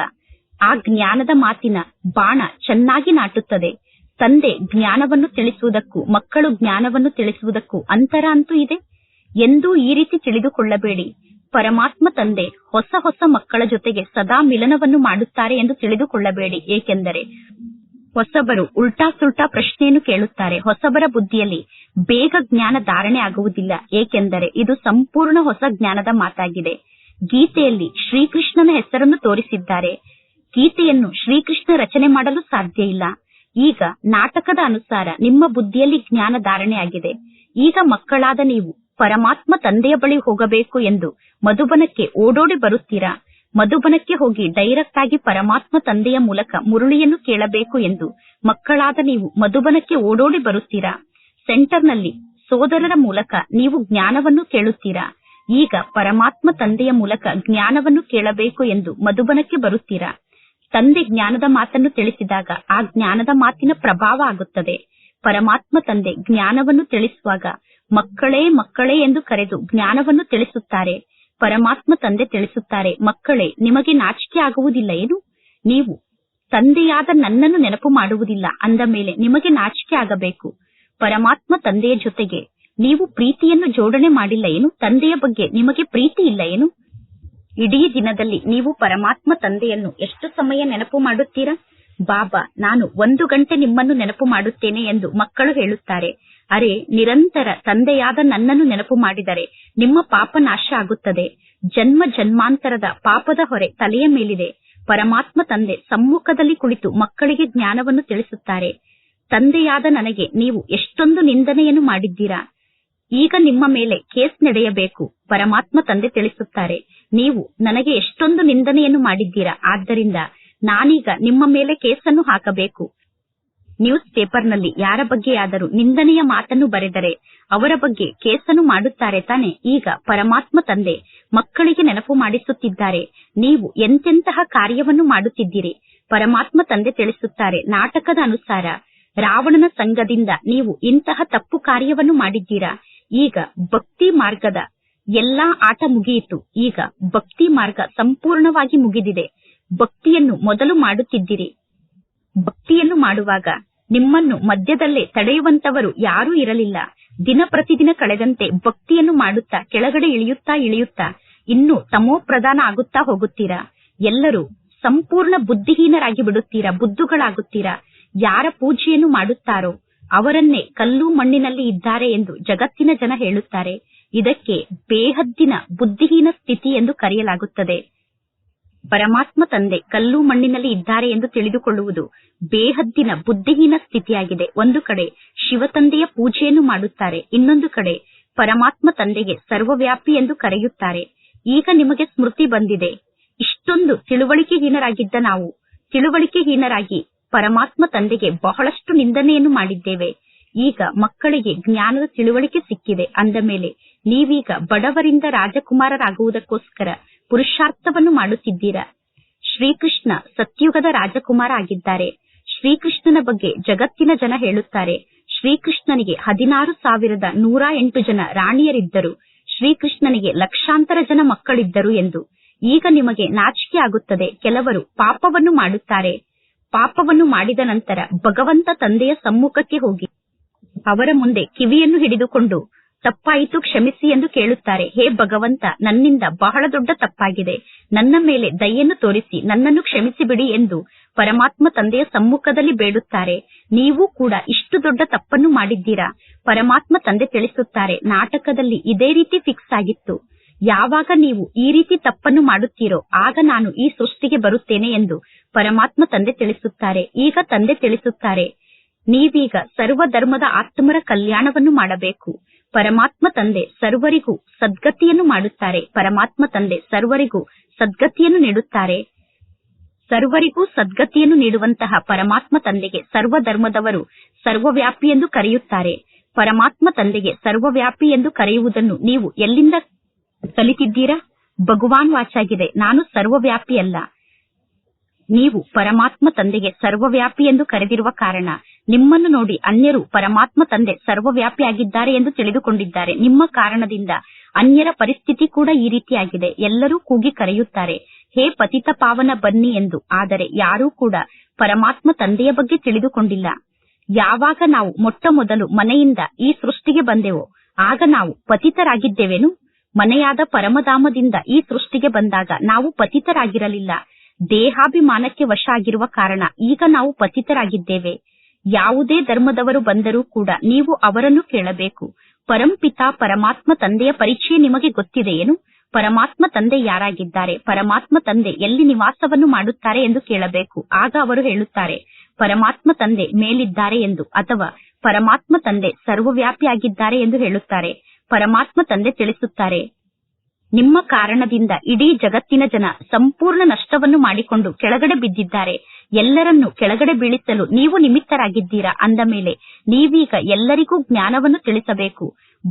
ಆ ಜ್ಞಾನದ ಮಾತಿನ ಬಾಣ ಚೆನ್ನಾಗಿ ನಾಟುತ್ತದೆ. ತಂದೆ ಜ್ಞಾನವನ್ನು ತಿಳಿಸುವುದಕ್ಕೂ ಮಕ್ಕಳು ಜ್ಞಾನವನ್ನು ತಿಳಿಸುವುದಕ್ಕೂ ಅಂತರ ಅಂತೂ ಇದೆ. ಎಂದೂ ಈ ರೀತಿ ತಿಳಿದುಕೊಳ್ಳಬೇಡಿ. ಪರಮಾತ್ಮ ತಂದೆ ಹೊಸ ಹೊಸ ಮಕ್ಕಳ ಜೊತೆಗೆ ಸದಾ ಮಿಲನವನ್ನು ಮಾಡುತ್ತಾರೆ ಎಂದು ತಿಳಿದುಕೊಳ್ಳಬೇಡಿ. ಏಕೆಂದರೆ ಹೊಸಬರು ಉಲ್ಟಾ ಸುಲ್ಟಾ ಪ್ರಶ್ನೆಯನ್ನು ಕೇಳುತ್ತಾರೆ. ಹೊಸಬರ ಬುದ್ಧಿಯಲ್ಲಿ ಬೇಗ ಜ್ಞಾನ ಧಾರಣೆ ಆಗುವುದಿಲ್ಲ. ಏಕೆಂದರೆ ಇದು ಸಂಪೂರ್ಣ ಹೊಸ ಜ್ಞಾನದ ಮಾತಾಗಿದೆ. ಗೀತೆಯಲ್ಲಿ ಶ್ರೀಕೃಷ್ಣನ ಹೆಸರನ್ನು ತೋರಿಸಿದ್ದಾರೆ. ಗೀತೆಯನ್ನು ಶ್ರೀಕೃಷ್ಣ ರಚನೆ ಮಾಡಲು ಸಾಧ್ಯ ಇಲ್ಲ. ಈಗ ನಾಟಕದ ಅನುಸಾರ ನಿಮ್ಮ ಬುದ್ಧಿಯಲ್ಲಿ ಜ್ಞಾನ ಧಾರಣೆಯಾಗಿದೆ ಈಗ ಮಕ್ಕಳಾದ ನೀವು ಪರಮಾತ್ಮ ತಂದೆಯ ಬಳಿ ಹೋಗಬೇಕು ಎಂದು ಮಧುಬನಕ್ಕೆ ಓಡೋಡಿ ಬರುತ್ತೀರಾ? ಮಧುಬನಕ್ಕೆ ಹೋಗಿ ಡೈರೆಕ್ಟ್ ಆಗಿ ಪರಮಾತ್ಮ ತಂದೆಯ ಮೂಲಕ ಮುರುಳಿಯನ್ನು ಕೇಳಬೇಕು ಎಂದು ಮಕ್ಕಳಾದ ನೀವು ಮಧುಬನಕ್ಕೆ ಓಡೋಡಿ ಬರುತ್ತೀರಾ? ಸೆಂಟರ್ನಲ್ಲಿ ಸೋದರರ ಮೂಲಕ ನೀವು ಜ್ಞಾನವನ್ನು ಕೇಳುತ್ತೀರಾ? ಈಗ ಪರಮಾತ್ಮ ತಂದೆಯ ಮೂಲಕ ಜ್ಞಾನವನ್ನು ಕೇಳಬೇಕು ಎಂದು ಮಧುಬನಕ್ಕೆ ಬರುತ್ತೀರಾ? ತಂದೆ ಜ್ಞಾನದ ಮಾತನ್ನು ತಿಳಿಸಿದಾಗ ಆ ಜ್ಞಾನದ ಮಾತಿನ ಪ್ರಭಾವ ಆಗುತ್ತದೆ. ಪರಮಾತ್ಮ ತಂದೆ ಜ್ಞಾನವನ್ನು ತಿಳಿಸುವಾಗ ಮಕ್ಕಳೇ ಮಕ್ಕಳೇ ಎಂದು ಕರೆದು ಜ್ಞಾನವನ್ನು ತಿಳಿಸುತ್ತಾರೆ. ಪರಮಾತ್ಮ ತಂದೆ ತಿಳಿಸುತ್ತಾರೆ, ಮಕ್ಕಳೇ, ನಿಮಗೆ ನಾಚಿಕೆ ಆಗುವುದಿಲ್ಲ ಏನು? ನೀವು ತಂದೆಯಾದ ನನ್ನನ್ನು ನೆನಪು ಮಾಡುವುದಿಲ್ಲ, ಅಂದ ಮೇಲೆ ನಿಮಗೆ ನಾಚಿಕೆ ಆಗಬೇಕು. ಪರಮಾತ್ಮ ತಂದೆಯ ಜೊತೆಗೆ ನೀವು ಪ್ರೀತಿಯನ್ನು ಜೋಡಣೆ ಮಾಡಿಲ್ಲ ಏನು? ತಂದೆಯ ಬಗ್ಗೆ ನಿಮಗೆ ಪ್ರೀತಿ ಇಲ್ಲ ಏನು? ಇಡೀ ದಿನದಲ್ಲಿ ನೀವು ಪರಮಾತ್ಮ ತಂದೆಯನ್ನು ಎಷ್ಟು ಸಮಯ ನೆನಪು ಮಾಡುತ್ತೀರಾ? ಬಾಬಾ, ನಾನು ಒಂದು ಗಂಟೆ ನಿಮ್ಮನ್ನು ನೆನಪು ಮಾಡುತ್ತೇನೆ ಎಂದು ಮಕ್ಕಳು ಹೇಳುತ್ತಾರೆ. ಅರೆ, ನಿರಂತರ ತಂದೆಯಾದ ನನ್ನನ್ನು ನೆನಪು ಮಾಡಿದರೆ ನಿಮ್ಮ ಪಾಪ ನಾಶ ಆಗುತ್ತದೆ. ಜನ್ಮ ಜನ್ಮಾಂತರದ ಪಾಪದ ಹೊರೆ ತಲೆಯ ಮೇಲಿದೆ. ಪರಮಾತ್ಮ ತಂದೆ ಸಮ್ಮುಖದಲ್ಲಿ ಕುಳಿತು ಮಕ್ಕಳಿಗೆ ಜ್ಞಾನವನ್ನು ತಿಳಿಸುತ್ತಾರೆ. ತಂದೆಯಾದ ನನಗೆ ನೀವು ಎಷ್ಟೊಂದು ನಿಂದನೆಯನ್ನು ಮಾಡಿದ್ದೀರಾ? ಈಗ ನಿಮ್ಮ ಮೇಲೆ ಕೇಸ್ ನಡೆಯಬೇಕು, ಪರಮಾತ್ಮ ತಂದೆ ತಿಳಿಸುತ್ತಾರೆ. ನೀವು ನನಗೆ ಎಷ್ಟೊಂದು ನಿಂದನೆಯನ್ನು ಮಾಡಿದ್ದೀರಾ? ಆದ್ದರಿಂದ ನಾನೀಗ ನಿಮ್ಮ ಮೇಲೆ ಕೇಸನ್ನು ಹಾಕಬೇಕು. ನ್ಯೂಸ್ ಪೇಪರ್ನಲ್ಲಿ ಯಾರ ಬಗ್ಗೆಯಾದರೂ ನಿಂದನೆಯ ಮಾತನ್ನು ಬರೆದರೆ ಅವರ ಬಗ್ಗೆ ಕೇಸನ್ನು ಮಾಡುತ್ತಾರೆ ತಾನೆ. ಈಗ ಪರಮಾತ್ಮ ತಂದೆ ಮಕ್ಕಳಿಗೆ ನೆನಪು ಮಾಡಿಸುತ್ತಿದ್ದಾರೆ. ನೀವು ಎಂತೆಂತಹ ಕಾರ್ಯವನ್ನು ಮಾಡುತ್ತಿದ್ದೀರಿ? ಪರಮಾತ್ಮ ತಂದೆ ತಿಳಿಸುತ್ತಾರೆ ನಾಟಕದ ಅನುಸಾರ. ರಾವಣನ ಸಂಘದಿಂದ ನೀವು ಇಂತಹ ತಪ್ಪು ಕಾರ್ಯವನ್ನು ಮಾಡಿದ್ದೀರಾ? ಈಗ ಭಕ್ತಿ ಮಾರ್ಗದ ಎಲ್ಲಾ ಆಟ ಮುಗಿಯಿತು. ಈಗ ಭಕ್ತಿ ಮಾರ್ಗ ಸಂಪೂರ್ಣವಾಗಿ ಮುಗಿದಿದೆ. ಭಕ್ತಿಯನ್ನು ಮೊದಲು ಮಾಡುತ್ತಿದ್ದಿರಿ. ಭಕ್ತಿಯನ್ನು ಮಾಡುವಾಗ ನಿಮ್ಮನ್ನು ಮಧ್ಯದಲ್ಲೇ ತಡೆಯುವಂತವರು ಯಾರೂ ಇರಲಿಲ್ಲ. ದಿನ ಪ್ರತಿದಿನ ಕಳೆದಂತೆ ಭಕ್ತಿಯನ್ನು ಮಾಡುತ್ತಾ ಕೆಳಗಡೆ ಇಳಿಯುತ್ತಾ ಇಳಿಯುತ್ತಾ ಇನ್ನೂ ತಮೋ ಪ್ರಧಾನ ಆಗುತ್ತಾ ಹೋಗುತ್ತೀರಾ? ಎಲ್ಲರೂ ಸಂಪೂರ್ಣ ಬುದ್ಧಿಹೀನರಾಗಿ ಬಿಡುತ್ತೀರಾ ಬುದ್ಧುಗಳಾಗುತ್ತೀರಾ? ಯಾರ ಪೂಜೆಯನ್ನು ಮಾಡುತ್ತಾರೋ? ಅವರನ್ನೇ ಕಲ್ಲು ಮಣ್ಣಿನಲ್ಲಿ ಇದ್ದಾರೆ ಎಂದು ಜಗತ್ತಿನ ಜನ ಹೇಳುತ್ತಾರೆ. ಇದಕ್ಕೆ ಬೇಹದ್ದಿನ ಬುದ್ಧಿಹೀನ ಸ್ಥಿತಿ ಎಂದು ಕರೆಯಲಾಗುತ್ತದೆ. ಪರಮಾತ್ಮ ತಂದೆ ಕಲ್ಲು ಮಣ್ಣಿನಲ್ಲಿ ಇದ್ದಾರೆ ಎಂದು ತಿಳಿದುಕೊಳ್ಳುವುದು ಬೇಹದ್ದಿನ ಬುದ್ಧಿಹೀನ ಸ್ಥಿತಿಯಾಗಿದೆ. ಒಂದು ಕಡೆ ಶಿವತಂದೆಯ ಪೂಜೆಯನ್ನು ಮಾಡುತ್ತಾರೆ, ಇನ್ನೊಂದು ಕಡೆ ಪರಮಾತ್ಮ ತಂದೆಗೆ ಸರ್ವವ್ಯಾಪಿ ಎಂದು ಕರೆಯುತ್ತಾರೆ. ಈಗ ನಿಮಗೆ ಸ್ಮೃತಿ ಬಂದಿದೆ. ಇಷ್ಟೊಂದು ತಿಳುವಳಿಕೆಹೀನರಾಗಿದ್ದ ನಾವು, ತಿಳುವಳಿಕೆಹೀನರಾಗಿ ಪರಮಾತ್ಮ ತಂದೆಗೆ ಬಹಳಷ್ಟು ನಿಂದನೆಯನ್ನು ಮಾಡಿದ್ದೇವೆ. ಈಗ ಮಕ್ಕಳಿಗೆ ಜ್ಞಾನದ ತಿಳುವಳಿಕೆ ಸಿಕ್ಕಿದೆ. ಅಂದ ಮೇಲೆ ನೀವೀಗ ಬಡವರಿಂದ ರಾಜಕುಮಾರರಾಗುವುದಕ್ಕೋಸ್ಕರ ಪುರುಷಾರ್ಥವನ್ನು ಮಾಡುತ್ತಿದ್ದೀರಾ? ಶ್ರೀಕೃಷ್ಣ ಸತ್ಯುಗದ ರಾಜಕುಮಾರ ಆಗಿದ್ದಾರೆ. ಶ್ರೀಕೃಷ್ಣನ ಬಗ್ಗೆ ಜಗತ್ತಿನ ಜನ ಹೇಳುತ್ತಾರೆ. ಶ್ರೀಕೃಷ್ಣನಿಗೆ ಹದಿನಾರು ಸಾವಿರದ ನೂರ ಎಂಟು ಜನ ರಾಣಿಯರಿದ್ದರು. ಶ್ರೀಕೃಷ್ಣನಿಗೆ ಲಕ್ಷಾಂತರ ಜನ ಮಕ್ಕಳಿದ್ದರು ಎಂದು. ಈಗ ನಿಮಗೆ ನಾಚಿಕೆ ಆಗುತ್ತದೆ. ಕೆಲವರು ಪಾಪವನ್ನು ಮಾಡುತ್ತಾರೆ. ಪಾಪವನ್ನು ಮಾಡಿದ ನಂತರ ಭಗವಂತ ತಂದೆಯ ಸಮ್ಮುಖಕ್ಕೆ ಹೋಗಿ ಅವರ ಮುಂದೆ ಕಿವಿಯನ್ನು ಹಿಡಿದುಕೊಂಡು ತಪ್ಪಾಯಿತು, ಕ್ಷಮಿಸಿ ಎಂದು ಕೇಳುತ್ತಾರೆ. ಹೇ ಭಗವಂತ, ನನ್ನಿಂದ ಬಹಳ ದೊಡ್ಡ ತಪ್ಪಾಗಿದೆ. ನನ್ನ ಮೇಲೆ ದಯೆಯನ್ನು ತೋರಿಸಿ, ನನ್ನನ್ನು ಕ್ಷಮಿಸಿ ಬಿಡಿ ಎಂದು ಪರಮಾತ್ಮ ತಂದೆಯ ಸಮ್ಮುಖದಲ್ಲಿ ಬೇಡುತ್ತಾರೆ. ನೀವು ಕೂಡ ಇಷ್ಟು ದೊಡ್ಡ ತಪ್ಪನ್ನು ಮಾಡಿದ್ದೀರಾ? ಪರಮಾತ್ಮ ತಂದೆ ತಿಳಿಸುತ್ತಾರೆ, ನಾಟಕದಲ್ಲಿ ಇದೇ ರೀತಿ ಫಿಕ್ಸ್ ಆಗಿತ್ತು. ಯಾವಾಗ ನೀವು ಈ ರೀತಿ ತಪ್ಪನ್ನು ಮಾಡುತ್ತೀರೋ, ಆಗ ನಾನು ಈ ಸೃಷ್ಟಿಗೆ ಬರುತ್ತೇನೆ ಎಂದು ಪರಮಾತ್ಮ ತಂದೆ ತಿಳಿಸುತ್ತಾರೆ. ಈಗ ತಂದೆ ತಿಳಿಸುತ್ತಾರೆ, ನೀವೀಗ ಸರ್ವ ಧರ್ಮದ ಆತ್ಮರ ಕಲ್ಯಾಣವನ್ನು ಮಾಡಬೇಕು. ಪರಮಾತ್ಮ ತಂದೆ ಸರ್ವರಿಗೂ ಸದ್ಗತಿಯನ್ನು ಮಾಡುತ್ತಾರೆ. ಪರಮಾತ್ಮ ತಂದೆ ಸರ್ವರಿಗೂ ಸದ್ಗತಿಯನ್ನು ನೀಡುತ್ತಾರೆ. ಸರ್ವರಿಗೂ ಸದ್ಗತಿಯನ್ನು ನೀಡುವಂತಹ ಪರಮಾತ್ಮ ತಂದೆಗೆ ಸರ್ವ ಧರ್ಮದವರು ಸರ್ವವ್ಯಾಪಿ ಎಂದು ಕರೆಯುತ್ತಾರೆ. ಪರಮಾತ್ಮ ತಂದೆಗೆ ಸರ್ವವ್ಯಾಪಿ ಎಂದು ಕರೆಯುವುದನ್ನು ನೀವು ಎಲ್ಲಿಂದ ಕಲಿತಿದ್ದೀರಾ? ಭಗವಾನ್ ವಾಚಾಗಿದೆ. ನಾನು ಸರ್ವವ್ಯಾಪಿ ಅಲ್ಲ ನೀವು ಪರಮಾತ್ಮ ತಂದೆಗೆ ಸರ್ವವ್ಯಾಪಿ ಎಂದು ಕರೆದಿರುವ ಕಾರಣ ನಿಮ್ಮನ್ನು ನೋಡಿ ಅನ್ಯರು ಪರಮಾತ್ಮ ತಂದೆ ಸರ್ವವ್ಯಾಪಿಯಾಗಿದ್ದಾರೆ ಎಂದು ತಿಳಿದುಕೊಂಡಿದ್ದಾರೆ. ನಿಮ್ಮ ಕಾರಣದಿಂದ ಅನ್ಯರ ಪರಿಸ್ಥಿತಿ ಕೂಡ ಈ ರೀತಿಯಾಗಿದೆ. ಎಲ್ಲರೂ ಕೂಗಿ ಕರೆಯುತ್ತಾರೆ, ಹೇ ಪತಿತ ಪಾವನ ಬನ್ನಿ ಎಂದು. ಆದರೆ ಯಾರೂ ಕೂಡ ಪರಮಾತ್ಮ ತಂದೆಯ ಬಗ್ಗೆ ತಿಳಿದುಕೊಂಡಿಲ್ಲ. ಯಾವಾಗ ನಾವು ಮೊಟ್ಟ ಮೊದಲು ಮನೆಯಿಂದ ಈ ಸೃಷ್ಟಿಗೆ ಬಂದೆವೋ, ಆಗ ನಾವು ಪತಿತರಾಗಿದ್ದೇವೇನು? ಮನೆಯಾದ ಪರಮಧಾಮದಿಂದ ಈ ಸೃಷ್ಟಿಗೆ ಬಂದಾಗ ನಾವು ಪತಿತರಾಗಿರಲಿಲ್ಲ. ದೇಹಾಭಿಮಾನಕ್ಕೆ ವಶ ಆಗಿರುವ ಕಾರಣ ಈಗ ನಾವು ಪತಿತರಾಗಿದ್ದೇವೆ. ಯಾವುದೇ ಧರ್ಮದವರು ಬಂದರೂ ಕೂಡ ನೀವು ಅವರನ್ನು ಕೇಳಬೇಕು. ಪರಂಪಿತಾ ಪರಮಾತ್ಮ ತಂದೆಯ ಪರಿಚಯ ನಿಮಗೆ ಗೊತ್ತಿದೆಯೇನು? ಪರಮಾತ್ಮ ತಂದೆ ಯಾರಾಗಿದ್ದಾರೆ? ಪರಮಾತ್ಮ ತಂದೆ ಎಲ್ಲಿ ನಿವಾಸವನ್ನು ಮಾಡುತ್ತಾರೆ ಎಂದು ಕೇಳಬೇಕು. ಆಗ ಅವರು ಹೇಳುತ್ತಾರೆ, ಪರಮಾತ್ಮ ತಂದೆ ಮೇಲಿದ್ದಾರೆ ಎಂದು ಅಥವಾ ಪರಮಾತ್ಮ ತಂದೆ ಸರ್ವವ್ಯಾಪಿಯಾಗಿದ್ದಾರೆ ಎಂದು ಹೇಳುತ್ತಾರೆ. ಪರಮಾತ್ಮ ತಂದೆ ತಿಳಿಸುತ್ತಾರೆ. ನಿಮ್ಮ ಕಾರಣದಿಂದ ಇಡೀ ಜಗತ್ತಿನ ಜನ ಸಂಪೂರ್ಣ ನಷ್ಟವನ್ನು ಮಾಡಿಕೊಂಡು ಕೆಳಗಡೆ ಬಿದ್ದಿದ್ದಾರೆ. ಎಲ್ಲರನ್ನು ಕೆಳಗಡೆ ಬೀಳಿಸಲು ನೀವು ನಿಮಿತ್ತರಾಗಿದ್ದೀರಾ ಅಂದ ಮೇಲೆ ನೀವೀಗ ಎಲ್ಲರಿಗೂ ಜ್ಞಾನವನ್ನು ತಿಳಿಸಬೇಕು.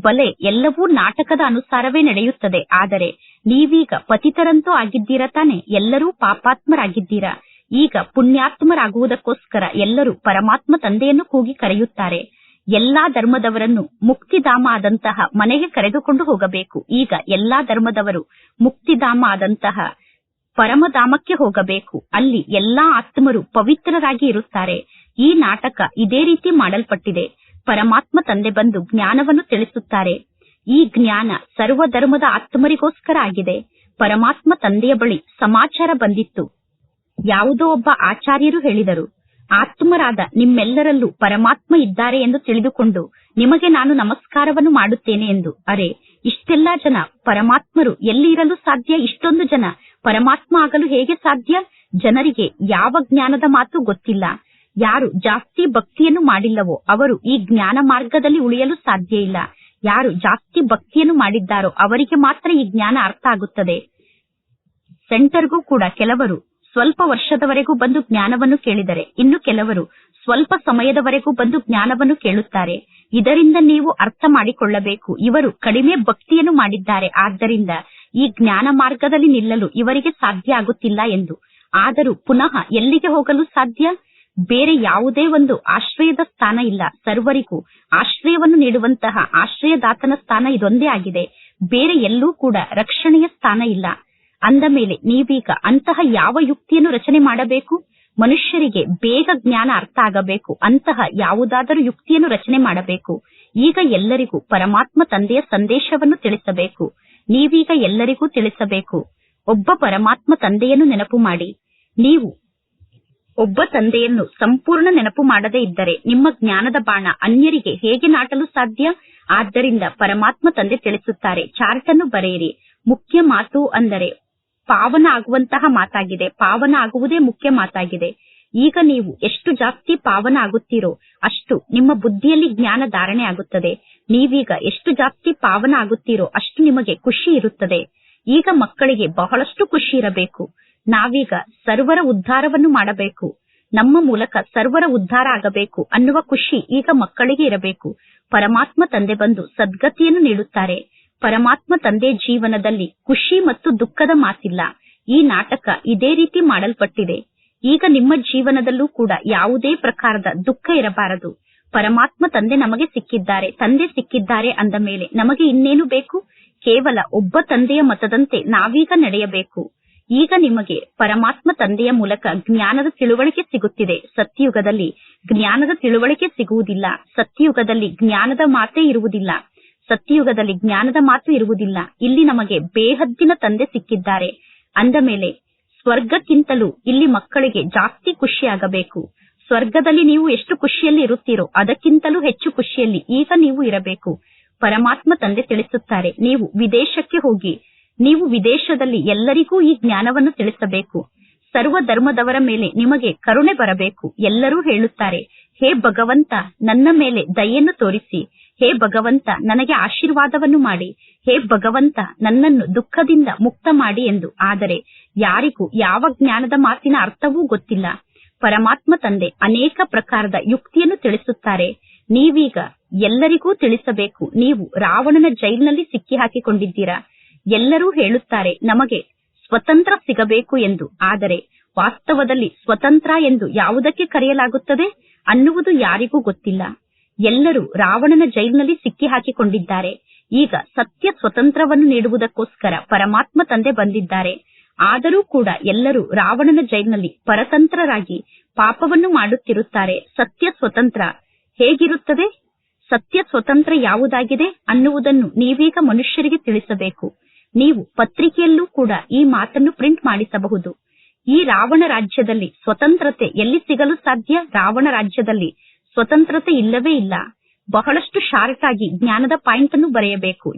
ಬಲೆ ಎಲ್ಲವೂ ನಾಟಕದ ಅನುಸಾರವೇ ನಡೆಯುತ್ತದೆ. ಆದರೆ ನೀವೀಗ ಪತಿತರಂತೂ ಆಗಿದ್ದೀರಾ ತಾನೆ? ಎಲ್ಲರೂ ಪಾಪಾತ್ಮರಾಗಿದ್ದೀರಾ? ಈಗ ಪುಣ್ಯಾತ್ಮರಾಗುವುದಕ್ಕೋಸ್ಕರ ಎಲ್ಲರೂ ಪರಮಾತ್ಮ ತಂದೆಯನ್ನು ಕೂಗಿ ಕರೆಯುತ್ತಾರೆ. ಎಲ್ಲಾ ಧರ್ಮದವರನ್ನು ಮುಕ್ತಿಧಾಮ ಆದಂತಹ ಮನೆಗೆ ಕರೆದುಕೊಂಡು ಹೋಗಬೇಕು. ಈಗ ಎಲ್ಲಾ ಧರ್ಮದವರು ಮುಕ್ತಿಧಾಮ ಆದಂತಹ ಪರಮಧಾಮಕ್ಕೆ ಹೋಗಬೇಕು. ಅಲ್ಲಿ ಎಲ್ಲಾ ಆತ್ಮರು ಪವಿತ್ರರಾಗಿ ಇರುತ್ತಾರೆ. ಈ ನಾಟಕ ಇದೇ ರೀತಿ ಮಾಡಲ್ಪಟ್ಟಿದೆ. ಪರಮಾತ್ಮ ತಂದೆ ಬಂದು ಜ್ಞಾನವನ್ನು ತಿಳಿಸುತ್ತಾರೆ. ಈ ಜ್ಞಾನ ಸರ್ವ ಧರ್ಮದ ಆತ್ಮರಿಗೋಸ್ಕರ ಆಗಿದೆ. ಪರಮಾತ್ಮ ತಂದೆಯ ಬಳಿ ಸಮಾಚಾರ ಬಂದಿತ್ತು. ಯಾವುದೋ ಒಬ್ಬ ಆಚಾರ್ಯರು ಹೇಳಿದರು. ಆತ್ಮರಾದ ನಿಮ್ಮೆಲ್ಲರಲ್ಲೂ ಪರಮಾತ್ಮ ಇದ್ದಾರೆ ಎಂದು ತಿಳಿದುಕೊಂಡು ನಿಮಗೆ ನಾನು ನಮಸ್ಕಾರವನ್ನು ಮಾಡುತ್ತೇನೆ ಎಂದು. ಅರೆ, ಇಷ್ಟೆಲ್ಲಾ ಜನ ಪರಮಾತ್ಮರು ಎಲ್ಲಿ ಇರಲು ಸಾಧ್ಯ? ಇಷ್ಟೊಂದು ಜನ ಪರಮಾತ್ಮ ಆಗಲು ಹೇಗೆ ಸಾಧ್ಯ? ಜನರಿಗೆ ಯಾವ ಜ್ಞಾನದ ಮಾತು ಗೊತ್ತಿಲ್ಲ. ಯಾರು ಜಾಸ್ತಿ ಭಕ್ತಿಯನ್ನು ಮಾಡಿಲ್ಲವೋ ಅವರು ಈ ಜ್ಞಾನ ಮಾರ್ಗದಲ್ಲಿ ಉಳಿಯಲು ಸಾಧ್ಯ ಇಲ್ಲ. ಯಾರು ಜಾಸ್ತಿ ಭಕ್ತಿಯನ್ನು ಮಾಡಿದ್ದಾರೋ ಅವರಿಗೆ ಮಾತ್ರ ಈ ಜ್ಞಾನ ಅರ್ಥ ಆಗುತ್ತದೆ. ಸೆಂಟರ್ಗೂ ಕೂಡ ಕೆಲವರು ಸ್ವಲ್ಪ ವರ್ಷದವರೆಗೂ ಬಂದು ಜ್ಞಾನವನ್ನು ಕೇಳಿದರೆ. ಇನ್ನು ಕೆಲವರು ಸ್ವಲ್ಪ ಸಮಯದವರೆಗೂ ಬಂದು ಜ್ಞಾನವನ್ನು ಕೇಳುತ್ತಾರೆ. ಇದರಿಂದ ನೀವು ಅರ್ಥ ಮಾಡಿಕೊಳ್ಳಬೇಕು. ಇವರು ಕಡಿಮೆ ಭಕ್ತಿಯನ್ನು ಮಾಡಿದ್ದಾರೆ. ಆದ್ದರಿಂದ ಈ ಜ್ಞಾನ ಮಾರ್ಗದಲ್ಲಿ ನಿಲ್ಲಲು ಇವರಿಗೆ ಸಾಧ್ಯ ಆಗುತ್ತಿಲ್ಲ ಎಂದು. ಆದರೂ ಪುನಃ ಎಲ್ಲಿಗೆ ಹೋಗಲು ಸಾಧ್ಯ? ಬೇರೆ ಯಾವುದೇ ಒಂದು ಆಶ್ರಯದ ಸ್ಥಾನ ಇಲ್ಲ. ಸರ್ವರಿಗೂ ಆಶ್ರಯವನ್ನು ನೀಡುವಂತಹ ಆಶ್ರಯದಾತನ ಸ್ಥಾನ ಇದೊಂದೇ ಆಗಿದೆ. ಬೇರೆ ಎಲ್ಲೂ ಕೂಡ ರಕ್ಷಣೆಯ ಸ್ಥಾನ ಇಲ್ಲ. ಅಂದ ಮೇಲೆ ನೀವೀಗ ಅಂತಹ ಯಾವ ಯುಕ್ತಿಯನ್ನು ರಚನೆ ಮಾಡಬೇಕು? ಮನುಷ್ಯರಿಗೆ ಬೇಗ ಜ್ಞಾನ ಅರ್ಥ ಆಗಬೇಕು. ಅಂತಹ ಯಾವುದಾದರೂ ಯುಕ್ತಿಯನ್ನು ರಚನೆ ಮಾಡಬೇಕು. ಈಗ ಎಲ್ಲರಿಗೂ ಪರಮಾತ್ಮ ತಂದೆಯ ಸಂದೇಶವನ್ನು ತಿಳಿಸಬೇಕು. ನೀವೀಗ ಎಲ್ಲರಿಗೂ ತಿಳಿಸಬೇಕು. ಒಬ್ಬ ಪರಮಾತ್ಮ ತಂದೆಯನ್ನು ನೆನಪು ಮಾಡಿ. ನೀವು ಒಬ್ಬ ತಂದೆಯನ್ನು ಸಂಪೂರ್ಣ ನೆನಪು ಮಾಡದೇ ಇದ್ದರೆ ನಿಮ್ಮ ಜ್ಞಾನದ ಬಾಣ ಅನ್ಯರಿಗೆ ಹೇಗೆ ನಾಟಲು ಸಾಧ್ಯ? ಆದ್ದರಿಂದ ಪರಮಾತ್ಮ ತಂದೆ ತಿಳಿಸುತ್ತಾರೆ. ಚಾರ್ಟ್ ಅನ್ನು ಬರೆಯಿರಿ. ಮುಖ್ಯ ಮಾತು ಅಂದರೆ ಪಾವನ ಆಗುವಂತಹ ಮಾತಾಗಿದೆ. ಪಾವನ ಆಗುವುದೇ ಮುಖ್ಯ ಮಾತಾಗಿದೆ. ಈಗ ನೀವು ಎಷ್ಟು ಜಾಸ್ತಿ ಪಾವನ ಆಗುತ್ತೀರೋ ಅಷ್ಟು ನಿಮ್ಮ ಬುದ್ಧಿಯಲ್ಲಿ ಜ್ಞಾನ ಧಾರಣೆ ಆಗುತ್ತದೆ. ನೀವೀಗ ಎಷ್ಟು ಜಾಸ್ತಿ ಪಾವನ ಆಗುತ್ತೀರೋ ಅಷ್ಟು ನಿಮಗೆ ಖುಷಿ ಇರುತ್ತದೆ. ಈಗ ಮಕ್ಕಳಿಗೆ ಬಹಳಷ್ಟು ಖುಷಿ ಇರಬೇಕು. ನಾವೀಗ ಸರ್ವರ ಉದ್ಧಾರವನ್ನು ಮಾಡಬೇಕು. ನಮ್ಮ ಮೂಲಕ ಸರ್ವರ ಉದ್ಧಾರ ಆಗಬೇಕು ಅನ್ನುವ ಖುಷಿ ಈಗ ಮಕ್ಕಳಿಗೆ ಇರಬೇಕು. ಪರಮಾತ್ಮ ತಂದೆ ಬಂದು ಸದ್ಗತಿಯನ್ನು ನೀಡುತ್ತಾರೆ. ಪರಮಾತ್ಮ ತಂದೆ ಜೀವನದಲ್ಲಿ ಖುಷಿ ಮತ್ತು ದುಃಖದ ಮಾತಿಲ್ಲ ಈ ನಾಟಕ ಇದೇ ರೀತಿ ಮಾಡಲ್ಪಟ್ಟಿದೆ. ಈಗ ನಿಮ್ಮ ಜೀವನದಲ್ಲೂ ಕೂಡ ಯಾವುದೇ ಪ್ರಕಾರದ ದುಃಖ ಇರಬಾರದು. ಪರಮಾತ್ಮ ತಂದೆ ನಮಗೆ ಸಿಕ್ಕಿದ್ದಾರೆ, ತಂದೆ ಸಿಕ್ಕಿದ್ದಾರೆ ಅಂದ ಮೇಲೆ ನಮಗೆ ಇನ್ನೇನು ಬೇಕು? ಕೇವಲ ಒಬ್ಬ ತಂದೆಯ ಮತದಂತೆ ನಾವೀಗ ನಡೆಯಬೇಕು. ಈಗ ನಿಮಗೆ ಪರಮಾತ್ಮ ತಂದೆಯ ಮೂಲಕ ಜ್ಞಾನದ ತಿಳುವಳಿಕೆ ಸಿಗುತ್ತಿದೆ. ಸತ್ಯಯುಗದಲ್ಲಿ ಜ್ಞಾನದ ತಿಳುವಳಿಕೆ ಸಿಗುವುದಿಲ್ಲ. ಸತ್ಯಯುಗದಲ್ಲಿ ಜ್ಞಾನದ ಮಾತೇ ಇರುವುದಿಲ್ಲ. ಸತ್ಯಯುಗದಲ್ಲಿ ಜ್ಞಾನದ ಮಾತು ಇರುವುದಿಲ್ಲ. ಇಲ್ಲಿ ನಮಗೆ ಬೇಹದ್ದಿನ ತಂದೆ ಸಿಕ್ಕಿದ್ದಾರೆ. ಅಂದ ಮೇಲೆ, ಸ್ವರ್ಗಕ್ಕಿಂತಲೂ ಇಲ್ಲಿ ಮಕ್ಕಳಿಗೆ ಜಾಸ್ತಿ ಖುಷಿಯಾಗಬೇಕು. ಸ್ವರ್ಗದಲ್ಲಿ ನೀವು ಎಷ್ಟು ಖುಷಿಯಲ್ಲಿ ಇರುತ್ತೀರೋ, ಅದಕ್ಕಿಂತಲೂ ಹೆಚ್ಚು ಖುಷಿಯಲ್ಲಿ ಈಗ ನೀವು ಇರಬೇಕು. ಪರಮಾತ್ಮ ತಂದೆ ತಿಳಿಸುತ್ತಾರೆ, ನೀವು ವಿದೇಶಕ್ಕೆ ಹೋಗಿ, ನೀವು ವಿದೇಶದಲ್ಲಿ ಎಲ್ಲರಿಗೂ ಈ ಜ್ಞಾನವನ್ನು ತಿಳಿಸಬೇಕು. ಸರ್ವ ಧರ್ಮದವರ ಮೇಲೆ ನಿಮಗೆ ಕರುಣೆ ಬರಬೇಕು, ಎಲ್ಲರೂ ಹೇಳುತ್ತಾರೆ, ಹೇ ಭಗವಂತ, ನನ್ನ ಮೇಲೆ ದಯೆಯನ್ನು ತೋರಿಸಿ ಹೇ ಭಗವಂತ, ನನಗೆ ಆಶೀರ್ವಾದವನ್ನು ಮಾಡಿ. ಹೇ ಭಗವಂತ, ನನ್ನನ್ನು ದುಃಖದಿಂದ ಮುಕ್ತ ಮಾಡಿ ಎಂದು. ಆದರೆ ಯಾರಿಗೂ ಯಾವ ಜ್ಞಾನದ ಮಾತಿನ ಅರ್ಥವೂ ಗೊತ್ತಿಲ್ಲ. ಪರಮಾತ್ಮ ತಂದೆ ಅನೇಕ ಪ್ರಕಾರದ ಯುಕ್ತಿಯನ್ನು ತಿಳಿಸುತ್ತಾರೆ. ನೀವೀಗ ಎಲ್ಲರಿಗೂ ತಿಳಿಸಬೇಕು, ನೀವು ರಾವಣನ ಜೈಲಿನಲ್ಲಿ ಸಿಕ್ಕಿ ಹಾಕಿಕೊಂಡಿದ್ದೀರಾ ಎಲ್ಲರೂ ಹೇಳುತ್ತಾರೆ, ನಮಗೆ ಸ್ವತಂತ್ರ ಸಿಗಬೇಕು ಎಂದು. ಆದರೆ ವಾಸ್ತವದಲ್ಲಿ ಸ್ವತಂತ್ರ ಎಂದು ಯಾವುದಕ್ಕೆ ಕರೆಯಲಾಗುತ್ತದೆ ಅನ್ನುವುದು ಯಾರಿಗೂ ಗೊತ್ತಿಲ್ಲ. ಎಲ್ಲರೂ ರಾವಣನ ಜೈಲಿನಲ್ಲಿ ಸಿಕ್ಕಿ ಹಾಕಿಕೊಂಡಿದ್ದಾರೆ. ಈಗ ಸತ್ಯ ಸ್ವತಂತ್ರವನ್ನು ನೀಡುವುದಕ್ಕೋಸ್ಕರ ಪರಮಾತ್ಮ ತಂದೆ ಬಂದಿದ್ದಾರೆ. ಆದರೂ ಕೂಡ ಎಲ್ಲರೂ ರಾವಣನ ಜೈಲಿನಲ್ಲಿ ಪರತಂತ್ರರಾಗಿ ಪಾಪವನ್ನು ಮಾಡುತ್ತಿರುತ್ತಾರೆ. ಸತ್ಯ ಸ್ವತಂತ್ರ ಹೇಗಿರುತ್ತದೆ? ಸತ್ಯ ಸ್ವತಂತ್ರ ಯಾವುದಾಗಿದೆ ಅನ್ನುವುದನ್ನು ನೀವೀಗ ಮನುಷ್ಯರಿಗೆ ತಿಳಿಸಬೇಕು. ನೀವು ಪತ್ರಿಕೆಯಲ್ಲೂ ಕೂಡ ಈ ಮಾತನ್ನು ಪ್ರಿಂಟ್ ಮಾಡಿಸಬಹುದು. ಈ ರಾವಣ ರಾಜ್ಯದಲ್ಲಿ ಸ್ವತಂತ್ರತೆ ಎಲ್ಲಿ ಸಿಗಲು ಸಾಧ್ಯ? ರಾವಣ ರಾಜ್ಯದಲ್ಲಿ ಸ್ವತಂತ್ರತೆ ಇಲ್ಲವೇ ಇಲ್ಲ. ಬಹಳಷ್ಟು ಶಾರ್ಟ್ ಆಗಿ ಜ್ಞಾನದ ಪಾಯಿಂಟ್ ಅನ್ನು ಬರೆಯಬೇಕು.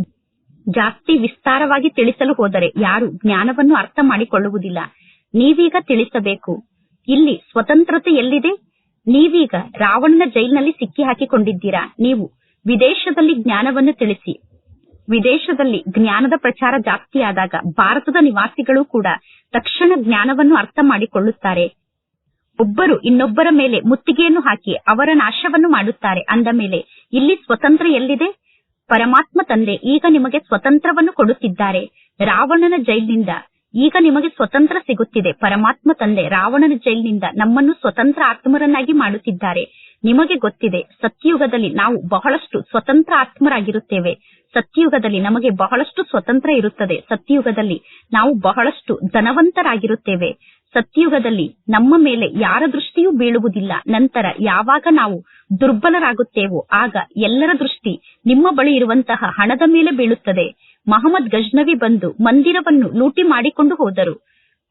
ಜಾಸ್ತಿ ವಿಸ್ತಾರವಾಗಿ ತಿಳಿಸಲು ಹೋದರೆ ಯಾರು ಜ್ಞಾನವನ್ನು ಅರ್ಥ ಮಾಡಿಕೊಳ್ಳುವುದಿಲ್ಲ. ನೀವೀಗ ತಿಳಿಸಬೇಕು. ಇಲ್ಲಿ ಸ್ವತಂತ್ರತೆ ಎಲ್ಲಿದೆ? ನೀವೀಗ ರಾವಣನ ಜೈಲಿನಲ್ಲಿ ಸಿಕ್ಕಿ ಹಾಕಿಕೊಂಡಿದ್ದೀರಾ? ನೀವು ವಿದೇಶದಲ್ಲಿ ಜ್ಞಾನವನ್ನು ತಿಳಿಸಿ. ವಿದೇಶದಲ್ಲಿ ಜ್ಞಾನದ ಪ್ರಚಾರ ಜಾಸ್ತಿಯಾದಾಗ ಭಾರತದ ನಿವಾಸಿಗಳು ಕೂಡ ತಕ್ಷಣ ಜ್ಞಾನವನ್ನು ಅರ್ಥ ಮಾಡಿಕೊಳ್ಳುತ್ತಾರೆ. ಒಬ್ಬರು ಇನ್ನೊಬ್ಬರ ಮೇಲೆ ಮುತ್ತಿಗೆಯನ್ನು ಹಾಕಿ ಅವರ ನಾಶವನ್ನು ಮಾಡುತ್ತಾರೆ. ಅಂದ ಮೇಲೆ, ಇಲ್ಲಿ ಸ್ವತಂತ್ರ ಎಲ್ಲಿದೆ? ಪರಮಾತ್ಮ ತಂದೆ ಈಗ ನಿಮಗೆ ಸ್ವತಂತ್ರವನ್ನು ಕೊಡುತ್ತಿದ್ದಾರೆ. ರಾವಣನ ಜೈಲಿನಿಂದ ಈಗ ನಿಮಗೆ ಸ್ವತಂತ್ರ ಸಿಗುತ್ತಿದೆ. ಪರಮಾತ್ಮ ತಂದೆ ರಾವಣನ ಜೈಲಿನಿಂದ ನಮ್ಮನ್ನು ಸ್ವತಂತ್ರ ಆತ್ಮರನ್ನಾಗಿ ಮಾಡುತ್ತಿದ್ದಾರೆ. ನಿಮಗೆ ಗೊತ್ತಿದೆ, ಸತ್ಯಯುಗದಲ್ಲಿ ನಾವು ಬಹಳಷ್ಟು ಸ್ವತಂತ್ರ ಆತ್ಮರಾಗಿರುತ್ತೇವೆ. ಸತ್ಯಯುಗದಲ್ಲಿ ನಮಗೆ ಬಹಳಷ್ಟು ಸ್ವತಂತ್ರ ಇರುತ್ತದೆ. ಸತ್ಯಯುಗದಲ್ಲಿ ನಾವು ಬಹಳಷ್ಟು ಧನವಂತರಾಗಿರುತ್ತೇವೆ. ಸತ್ಯಯುಗದಲ್ಲಿ ನಮ್ಮ ಮೇಲೆ ಯಾರ ದೃಷ್ಟಿಯೂ ಬೀಳುವುದಿಲ್ಲ. ನಂತರ ಯಾವಾಗ ನಾವು ದುರ್ಬಲರಾಗುತ್ತೇವೋ ಆಗ ಎಲ್ಲರ ದೃಷ್ಟಿ ನಿಮ್ಮ ಬಳಿ ಇರುವಂತಹ ಹಣದ ಮೇಲೆ ಬೀಳುತ್ತದೆ. ಮಹಮ್ಮದ್ ಗಜ್ನವಿ ಬಂದು ಮಂದಿರವನ್ನು ಲೂಟಿ ಮಾಡಿಕೊಂಡು ಹೋದರು.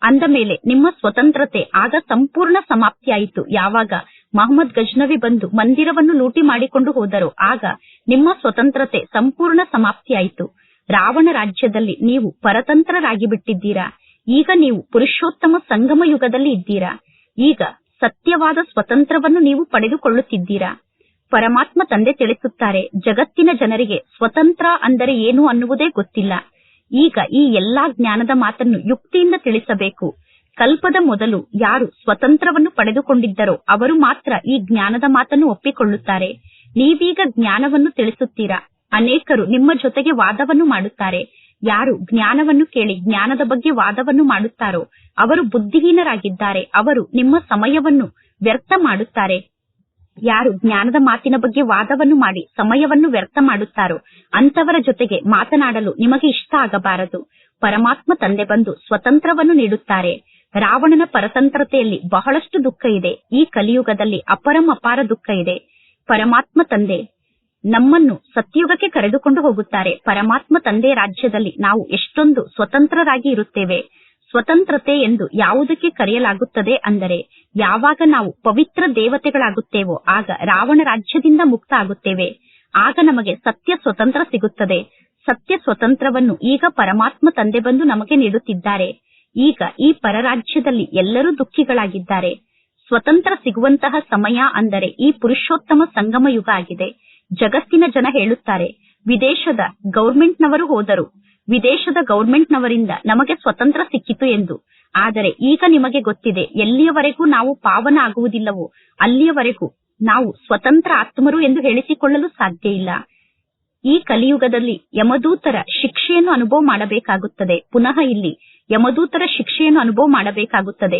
ಅಂದ ಮೇಲೆ ನಿಮ್ಮ ಸ್ವತಂತ್ರತೆ ಆಗ ಸಂಪೂರ್ಣ ಸಮಾಪ್ತಿಯಾಯಿತು. ಯಾವಾಗ ಮಹಮ್ಮದ್ ಗಜ್ನವಿ ಬಂದು ಮಂದಿರವನ್ನು ಲೂಟಿ ಮಾಡಿಕೊಂಡು ಹೋದರು. ಆಗ ನಿಮ್ಮ ಸ್ವತಂತ್ರತೆ ಸಂಪೂರ್ಣ ಸಮಾಪ್ತಿಯಾಯಿತು. ರಾವಣ ರಾಜ್ಯದಲ್ಲಿ ನೀವು ಪರತಂತ್ರರಾಗಿ ಬಿಟ್ಟಿದ್ದೀರಾ? ಈಗ ನೀವು ಪುರುಷೋತ್ತಮ ಸಂಗಮ ಯುಗದಲ್ಲಿ ಇದ್ದೀರಾ? ಈಗ ಸತ್ಯವಾದ ಸ್ವತಂತ್ರವನ್ನು ನೀವು ಪಡೆದುಕೊಳ್ಳುತ್ತಿದ್ದೀರಾ? ಪರಮಾತ್ಮ ತಂದೆ ತಿಳಿಸುತ್ತಾರೆ, ಜಗತ್ತಿನ ಜನರಿಗೆ ಸ್ವತಂತ್ರ ಅಂದರೆ ಏನು ಅನ್ನುವುದೇ ಗೊತ್ತಿಲ್ಲ. ಈಗ ಈ ಎಲ್ಲಾ ಜ್ಞಾನದ ಮಾತನ್ನು ಯುಕ್ತಿಯಿಂದ ತಿಳಿಸಬೇಕು. ಕಲ್ಪದ ಮೊದಲು ಯಾರು ಸ್ವತಂತ್ರವನ್ನು ಪಡೆದುಕೊಂಡಿದ್ದರೋ ಅವರು ಮಾತ್ರ ಈ ಜ್ಞಾನದ ಮಾತನ್ನು ಒಪ್ಪಿಕೊಳ್ಳುತ್ತಾರೆ. ನೀವೀಗ ಜ್ಞಾನವನ್ನು ತಿಳಿಸುತ್ತೀರಾ? ಅನೇಕರು ನಿಮ್ಮ ಜೊತೆಗೆ ವಾದವನ್ನು ಮಾಡುತ್ತಾರೆ. ಯಾರು ಜ್ಞಾನವನ್ನು ಕೇಳಿ ಜ್ಞಾನದ ಬಗ್ಗೆ ವಾದವನ್ನು ಮಾಡುತ್ತಾರೋ, ಅವರು ಬುದ್ಧಿಹೀನರಾಗಿದ್ದಾರೆ. ಅವರು ನಿಮ್ಮ ಸಮಯವನ್ನು ವ್ಯರ್ಥ ಮಾಡುತ್ತಾರೆ. ಯಾರು ಜ್ಞಾನದ ಮಾತಿನ ಬಗ್ಗೆ ವಾದವನ್ನು ಮಾಡಿ ಸಮಯವನ್ನು ವ್ಯರ್ಥ ಮಾಡುತ್ತಾರೋ ಅಂತವರ ಜೊತೆಗೆ ಮಾತನಾಡಲು ನಿಮಗೆ ಇಷ್ಟ ಆಗಬಾರದು. ಪರಮಾತ್ಮ ತಂದೆ ಬಂದು ಸ್ವತಂತ್ರವನ್ನು ನೀಡುತ್ತಾರೆ. ರಾವಣನ ಪರತಂತ್ರತೆಯಲ್ಲಿ ಬಹಳಷ್ಟು ದುಃಖ ಇದೆ. ಈ ಕಲಿಯುಗದಲ್ಲಿ ಅಪರಂ ಅಪಾರ ದುಃಖ ಇದೆ. ಪರಮಾತ್ಮ ತಂದೆ. ನಮ್ಮನ್ನು ಸತ್ಯುಗಕ್ಕೆ ಕರೆದುಕೊಂಡು ಹೋಗುತ್ತಾರೆ. ಪರಮಾತ್ಮ ತಂದೆ ರಾಜ್ಯದಲ್ಲಿ ನಾವು ಎಷ್ಟೊಂದು ಸ್ವತಂತ್ರರಾಗಿ ಇರುತ್ತೇವೆ. ಸ್ವತಂತ್ರತೆ ಎಂದು ಯಾವುದಕ್ಕೆ ಕರೆಯಲಾಗುತ್ತದೆ ಅಂದರೆ, ಯಾವಾಗ ನಾವು ಪವಿತ್ರ ದೇವತೆಗಳಾಗುತ್ತೇವೋ ಆಗ ರಾವಣ ರಾಜ್ಯದಿಂದ ಮುಕ್ತ ಆಗುತ್ತೇವೆ. ಆಗ ನಮಗೆ ಸತ್ಯ ಸ್ವತಂತ್ರ ಸಿಗುತ್ತದೆ. ಸತ್ಯ ಸ್ವತಂತ್ರವನ್ನು ಈಗ ಪರಮಾತ್ಮ ತಂದೆ ಬಂದು ನಮಗೆ ನೀಡುತ್ತಿದ್ದಾರೆ. ಈಗ ಈ ಪರರಾಜ್ಯದಲ್ಲಿ ಎಲ್ಲರೂ ದುಃಖಿಗಳಾಗಿದ್ದಾರೆ. ಸ್ವತಂತ್ರ ಸಿಗುವಂತಹ ಸಮಯ ಅಂದರೆ ಈ ಪುರುಷೋತ್ತಮ ಸಂಗಮ ಯುಗ ಆಗಿದೆ. ಜಗತ್ತಿನ ಜನ ಹೇಳುತ್ತಾರೆ, ವಿದೇಶದ ಗೌರ್ಮೆಂಟ್ನವರು ಹೋದರು. ವಿದೇಶದ ಗೌರ್ಮೆಂಟ್ನವರಿಂದ ನಮಗೆ ಸ್ವತಂತ್ರ ಸಿಕ್ಕಿತು ಎಂದು. ಆದರೆ ಈಗ ನಿಮಗೆ ಗೊತ್ತಿದೆ, ಎಲ್ಲಿಯವರೆಗೂ ನಾವು ಪಾವನ ಆಗುವುದಿಲ್ಲವೋ, ಅಲ್ಲಿಯವರೆಗೂ ನಾವು ಸ್ವತಂತ್ರ ಆತ್ಮರು ಎಂದು ಹೇಳಿಸಿಕೊಳ್ಳಲು ಸಾಧ್ಯ ಇಲ್ಲ. ಈ ಕಲಿಯುಗದಲ್ಲಿ ಯಮದೂತರ ಶಿಕ್ಷೆಯನ್ನು ಅನುಭವ ಮಾಡಬೇಕಾಗುತ್ತದೆ. ಪುನಃ ಇಲ್ಲಿ ಯಮದೂತರ ಶಿಕ್ಷೆಯನ್ನು ಅನುಭವ ಮಾಡಬೇಕಾಗುತ್ತದೆ.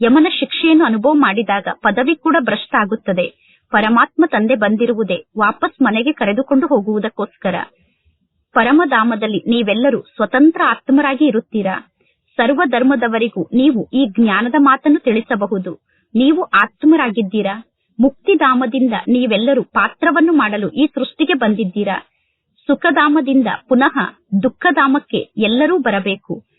ಯಮನ ಶಿಕ್ಷೆಯನ್ನು ಅನುಭವ ಮಾಡಿದಾಗ ಪದವಿ ಕೂಡ ಭ್ರಷ್ಟ ಆಗುತ್ತದೆ. ಪರಮಾತ್ಮ ತಂದೆ ಬಂದಿರುವುದೇ ವಾಪಸ್ ಮನೆಗೆ ಕರೆದುಕೊಂಡು ಹೋಗುವುದಕ್ಕೋಸ್ಕರ. ಪರಮಧಾಮದಲ್ಲಿ ನೀವೆಲ್ಲರೂ ಸ್ವತಂತ್ರ ಆತ್ಮರಾಗಿ ಇರುತ್ತೀರಾ? ಸರ್ವ ಧರ್ಮದವರಿಗೂ ನೀವು ಈ ಜ್ಞಾನದ ಮಾತನ್ನು ತಿಳಿಸಬಹುದು. ನೀವು ಆತ್ಮರಾಗಿದ್ದೀರಾ? ಮುಕ್ತಿಧಾಮದಿಂದ ನೀವೆಲ್ಲರೂ ಪಾತ್ರವನ್ನು ಮಾಡಲು ಈ ಸೃಷ್ಟಿಗೆ ಬಂದಿದ್ದೀರಾ? ಸುಖಧಾಮದಿಂದ ಪುನಃ ದುಃಖಧಾಮಕ್ಕೆ ಎಲ್ಲರೂ ಬರಬೇಕು.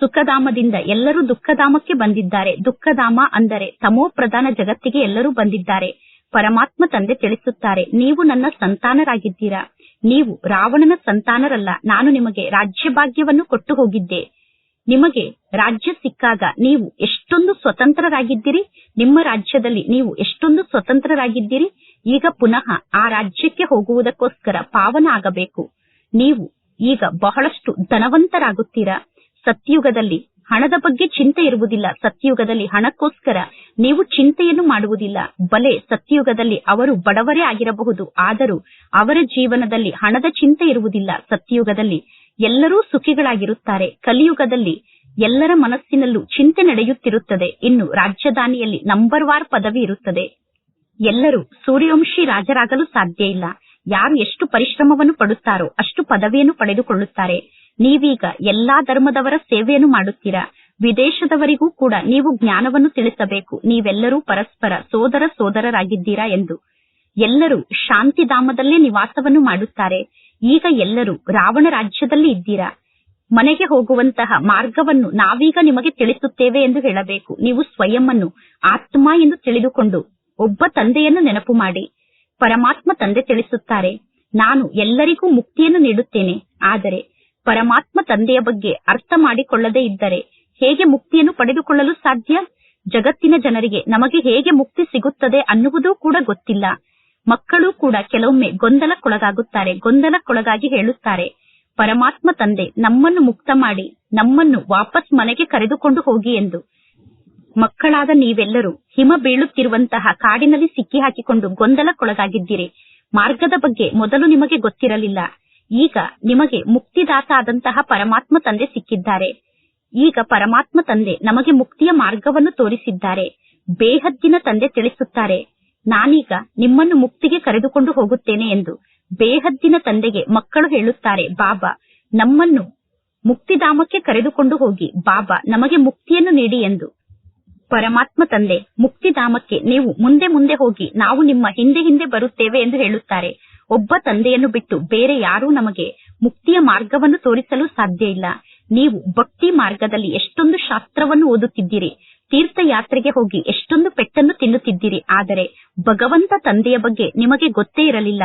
ಸುಖಧಾಮದಿಂದ ಎಲ್ಲರೂ ದುಃಖಧಾಮಕ್ಕೆ ಬಂದಿದ್ದಾರೆ. ದುಃಖಧಾಮ ಅಂದರೆ ತಮೋ ಪ್ರಧಾನ ಜಗತ್ತಿಗೆ ಎಲ್ಲರೂ ಬಂದಿದ್ದಾರೆ. ಪರಮಾತ್ಮ ತಂದೆ ತಿಳಿಸುತ್ತಾರೆ, ನೀವು ನನ್ನ ಸಂತಾನರಾಗಿದ್ದೀರಾ? ನೀವು ರಾವಣನ ಸಂತಾನರಲ್ಲ, ನಾನು ನಿಮಗೆ ರಾಜ್ಯಭಾಗ್ಯವನ್ನು ಕೊಟ್ಟು ಹೋಗಿದ್ದೆ. ನಿಮಗೆ ರಾಜ್ಯ ಸಿಕ್ಕಾಗ ನೀವು ಎಷ್ಟೊಂದು ಸ್ವತಂತ್ರರಾಗಿದ್ದೀರಿ? ನಿಮ್ಮ ರಾಜ್ಯದಲ್ಲಿ ನೀವು ಎಷ್ಟೊಂದು ಸ್ವತಂತ್ರರಾಗಿದ್ದೀರಿ? ಈಗ ಪುನಃ ಆ ರಾಜ್ಯಕ್ಕೆ ಹೋಗುವುದಕ್ಕೋಸ್ಕರ ಪಾವನ ಆಗಬೇಕು. ನೀವು ಈಗ ಬಹಳಷ್ಟು ಧನವಂತರಾಗುತ್ತೀರಾ? ಸತ್ಯುಗದಲ್ಲಿ ಹಣದ ಬಗ್ಗೆ ಚಿಂತೆ ಇರುವುದಿಲ್ಲ. ಸತ್ಯುಗದಲ್ಲಿ ಹಣಕ್ಕೋಸ್ಕರ ನೀವು ಚಿಂತೆಯನ್ನು ಮಾಡುವುದಿಲ್ಲ. ಬಲೆ ಸತ್ಯುಗದಲ್ಲಿ ಅವರು ಬಡವರೇ ಆಗಿರಬಹುದು. ಆದರೂ ಅವರ ಜೀವನದಲ್ಲಿ ಹಣದ ಚಿಂತೆ ಇರುವುದಿಲ್ಲ. ಸತ್ಯುಗದಲ್ಲಿ ಎಲ್ಲರೂ ಸುಖಿಗಳಾಗಿರುತ್ತಾರೆ. ಕಲಿಯುಗದಲ್ಲಿ ಎಲ್ಲರ ಮನಸ್ಸಿನಲ್ಲೂ ಚಿಂತೆ ನಡೆಯುತ್ತಿರುತ್ತದೆ. ಇನ್ನು ರಾಜಧಾನಿಯಲ್ಲಿ ನಂಬರ್ ವಾರ್ ಪದವಿ ಇರುತ್ತದೆ. ಎಲ್ಲರೂ ಸೂರ್ಯವಂಶಿ ರಾಜರಾಗಲು ಸಾಧ್ಯ ಇಲ್ಲ. ಯಾರು ಎಷ್ಟು ಪರಿಶ್ರಮವನ್ನು ಪಡುತ್ತಾರೋ ಅಷ್ಟು ಪದವಿಯನ್ನು ಪಡೆದುಕೊಳ್ಳುತ್ತಾರೆ. ನೀವೀಗ ಎಲ್ಲಾ ಧರ್ಮದವರ ಸೇವೆಯನ್ನು ಮಾಡುತ್ತೀರಾ? ವಿದೇಶದವರಿಗೂ ಕೂಡ ನೀವು ಜ್ಞಾನವನ್ನು ತಿಳಿಸಬೇಕು. ನೀವೆಲ್ಲರೂ ಪರಸ್ಪರ ಸೋದರ ಸೋದರರಾಗಿದ್ದೀರಾ ಎಂದು. ಎಲ್ಲರೂ ಶಾಂತಿಧಾಮದಲ್ಲೇ ನಿವಾಸವನ್ನು ಮಾಡುತ್ತಾರೆ. ಈಗ ಎಲ್ಲರೂ ರಾವಣ ರಾಜ್ಯದಲ್ಲಿ ಇದ್ದೀರಾ? ಮನೆಗೆ ಹೋಗುವಂತಹ ಮಾರ್ಗವನ್ನು ನಾವೀಗ ನಿಮಗೆ ತಿಳಿಸುತ್ತೇವೆ ಎಂದು ಹೇಳಬೇಕು. ನೀವು ಸ್ವಯಂ ಆತ್ಮ ಎಂದು ತಿಳಿದುಕೊಂಡು ಒಬ್ಬ ತಂದೆಯನ್ನು ನೆನಪು ಮಾಡಿ. ಪರಮಾತ್ಮ ತಂದೆ ತಿಳಿಸುತ್ತಾರೆ. ನಾನು ಎಲ್ಲರಿಗೂ ಮುಕ್ತಿಯನ್ನು ನೀಡುತ್ತೇನೆ. ಆದರೆ ಪರಮಾತ್ಮ ತಂದೆಯ ಬಗ್ಗೆ ಅರ್ಥ ಮಾಡಿಕೊಳ್ಳದೇ ಇದ್ದರೆ ಹೇಗೆ ಮುಕ್ತಿಯನ್ನು ಪಡೆದುಕೊಳ್ಳಲು ಸಾಧ್ಯ? ಜಗತ್ತಿನ ಜನರಿಗೆ ನಮಗೆ ಹೇಗೆ ಮುಕ್ತಿ ಸಿಗುತ್ತದೆ ಅನ್ನುವುದೂ ಕೂಡ ಗೊತ್ತಿಲ್ಲ. ಮಕ್ಕಳು ಕೂಡ ಕೆಲವೊಮ್ಮೆ ಗೊಂದಲಕ್ಕೊಳಗಾಗುತ್ತಾರೆ, ಗೊಂದಲಕ್ಕೊಳಗಾಗಿ ಹೇಳುತ್ತಾರೆ, ಪರಮಾತ್ಮ ತಂದೆ, ನಮ್ಮನ್ನು ಮುಕ್ತ ಮಾಡಿ, ನಮ್ಮನ್ನು ವಾಪಸ್ ಮನೆಗೆ ಕರೆದುಕೊಂಡು ಹೋಗಿ ಎಂದು. ಮಕ್ಕಳಾದ ನೀವೆಲ್ಲರೂ ಹಿಮ ಬೀಳುತ್ತಿರುವಂತಹ ಕಾಡಿನಲ್ಲಿ ಸಿಕ್ಕಿಹಾಕಿಕೊಂಡು ಗೊಂದಲಕ್ಕೊಳಗಾಗಿದ್ದೀರಿ. ಮಾರ್ಗದ ಬಗ್ಗೆ ಮೊದಲು ನಿಮಗೆ ಗೊತ್ತಿರಲಿಲ್ಲ. ಈಗ ನಿಮಗೆ ಮುಕ್ತಿದಾತ ಆದಂತಹ ಪರಮಾತ್ಮ ತಂದೆ ಸಿಕ್ಕಿದ್ದಾರೆ. ಈಗ ಪರಮಾತ್ಮ ತಂದೆ ನಮಗೆ ಮುಕ್ತಿಯ ಮಾರ್ಗವನ್ನು ತೋರಿಸಿದ್ದಾರೆ. ಬೇಹದ್ದಿನ ತಂದೆ ತಿಳಿಸುತ್ತಾರೆ. ನಾನೀಗ ನಿಮ್ಮನ್ನು ಮುಕ್ತಿಗೆ ಕರೆದುಕೊಂಡು ಹೋಗುತ್ತೇನೆ ಎಂದು ಬೇಹದ್ದಿನ ತಂದೆಗೆ ಮಕ್ಕಳು ಹೇಳುತ್ತಾರೆ, ಬಾಬಾ, ನಮ್ಮನ್ನು ಮುಕ್ತಿಧಾಮಕ್ಕೆ ಕರೆದುಕೊಂಡು ಹೋಗಿ, ಬಾಬಾ, ನಮಗೆ ಮುಕ್ತಿಯನ್ನು ನೀಡಿ ಎಂದು. ಪರಮಾತ್ಮ ತಂದೆ, ಮುಕ್ತಿಧಾಮಕ್ಕೆ ನೀವು ಮುಂದೆ ಮುಂದೆ ಹೋಗಿ, ನಾವು ನಿಮ್ಮ ಹಿಂದೆ ಹಿಂದೆ ಬರುತ್ತೇವೆ ಎಂದು ಹೇಳುತ್ತಾರೆ. ಒಬ್ಬ ತಂದೆಯನ್ನು ಬಿಟ್ಟು ಬೇರೆ ಯಾರೂ ನಮಗೆ ಮುಕ್ತಿಯ ಮಾರ್ಗವನ್ನು ತೋರಿಸಲು ಸಾಧ್ಯ ಇಲ್ಲ. ನೀವು ಭಕ್ತಿ ಮಾರ್ಗದಲ್ಲಿ ಎಷ್ಟೊಂದು ಶಾಸ್ತ್ರವನ್ನು ಓದುತ್ತಿದ್ದೀರಿ, ತೀರ್ಥಯಾತ್ರೆಗೆ ಹೋಗಿ ಎಷ್ಟೊಂದು ಪೆಟ್ಟನ್ನು ತಿನ್ನುತ್ತಿದ್ದೀರಿ, ಆದರೆ ಭಗವಂತ ತಂದೆಯ ಬಗ್ಗೆ ನಿಮಗೆ ಗೊತ್ತೇ ಇರಲಿಲ್ಲ.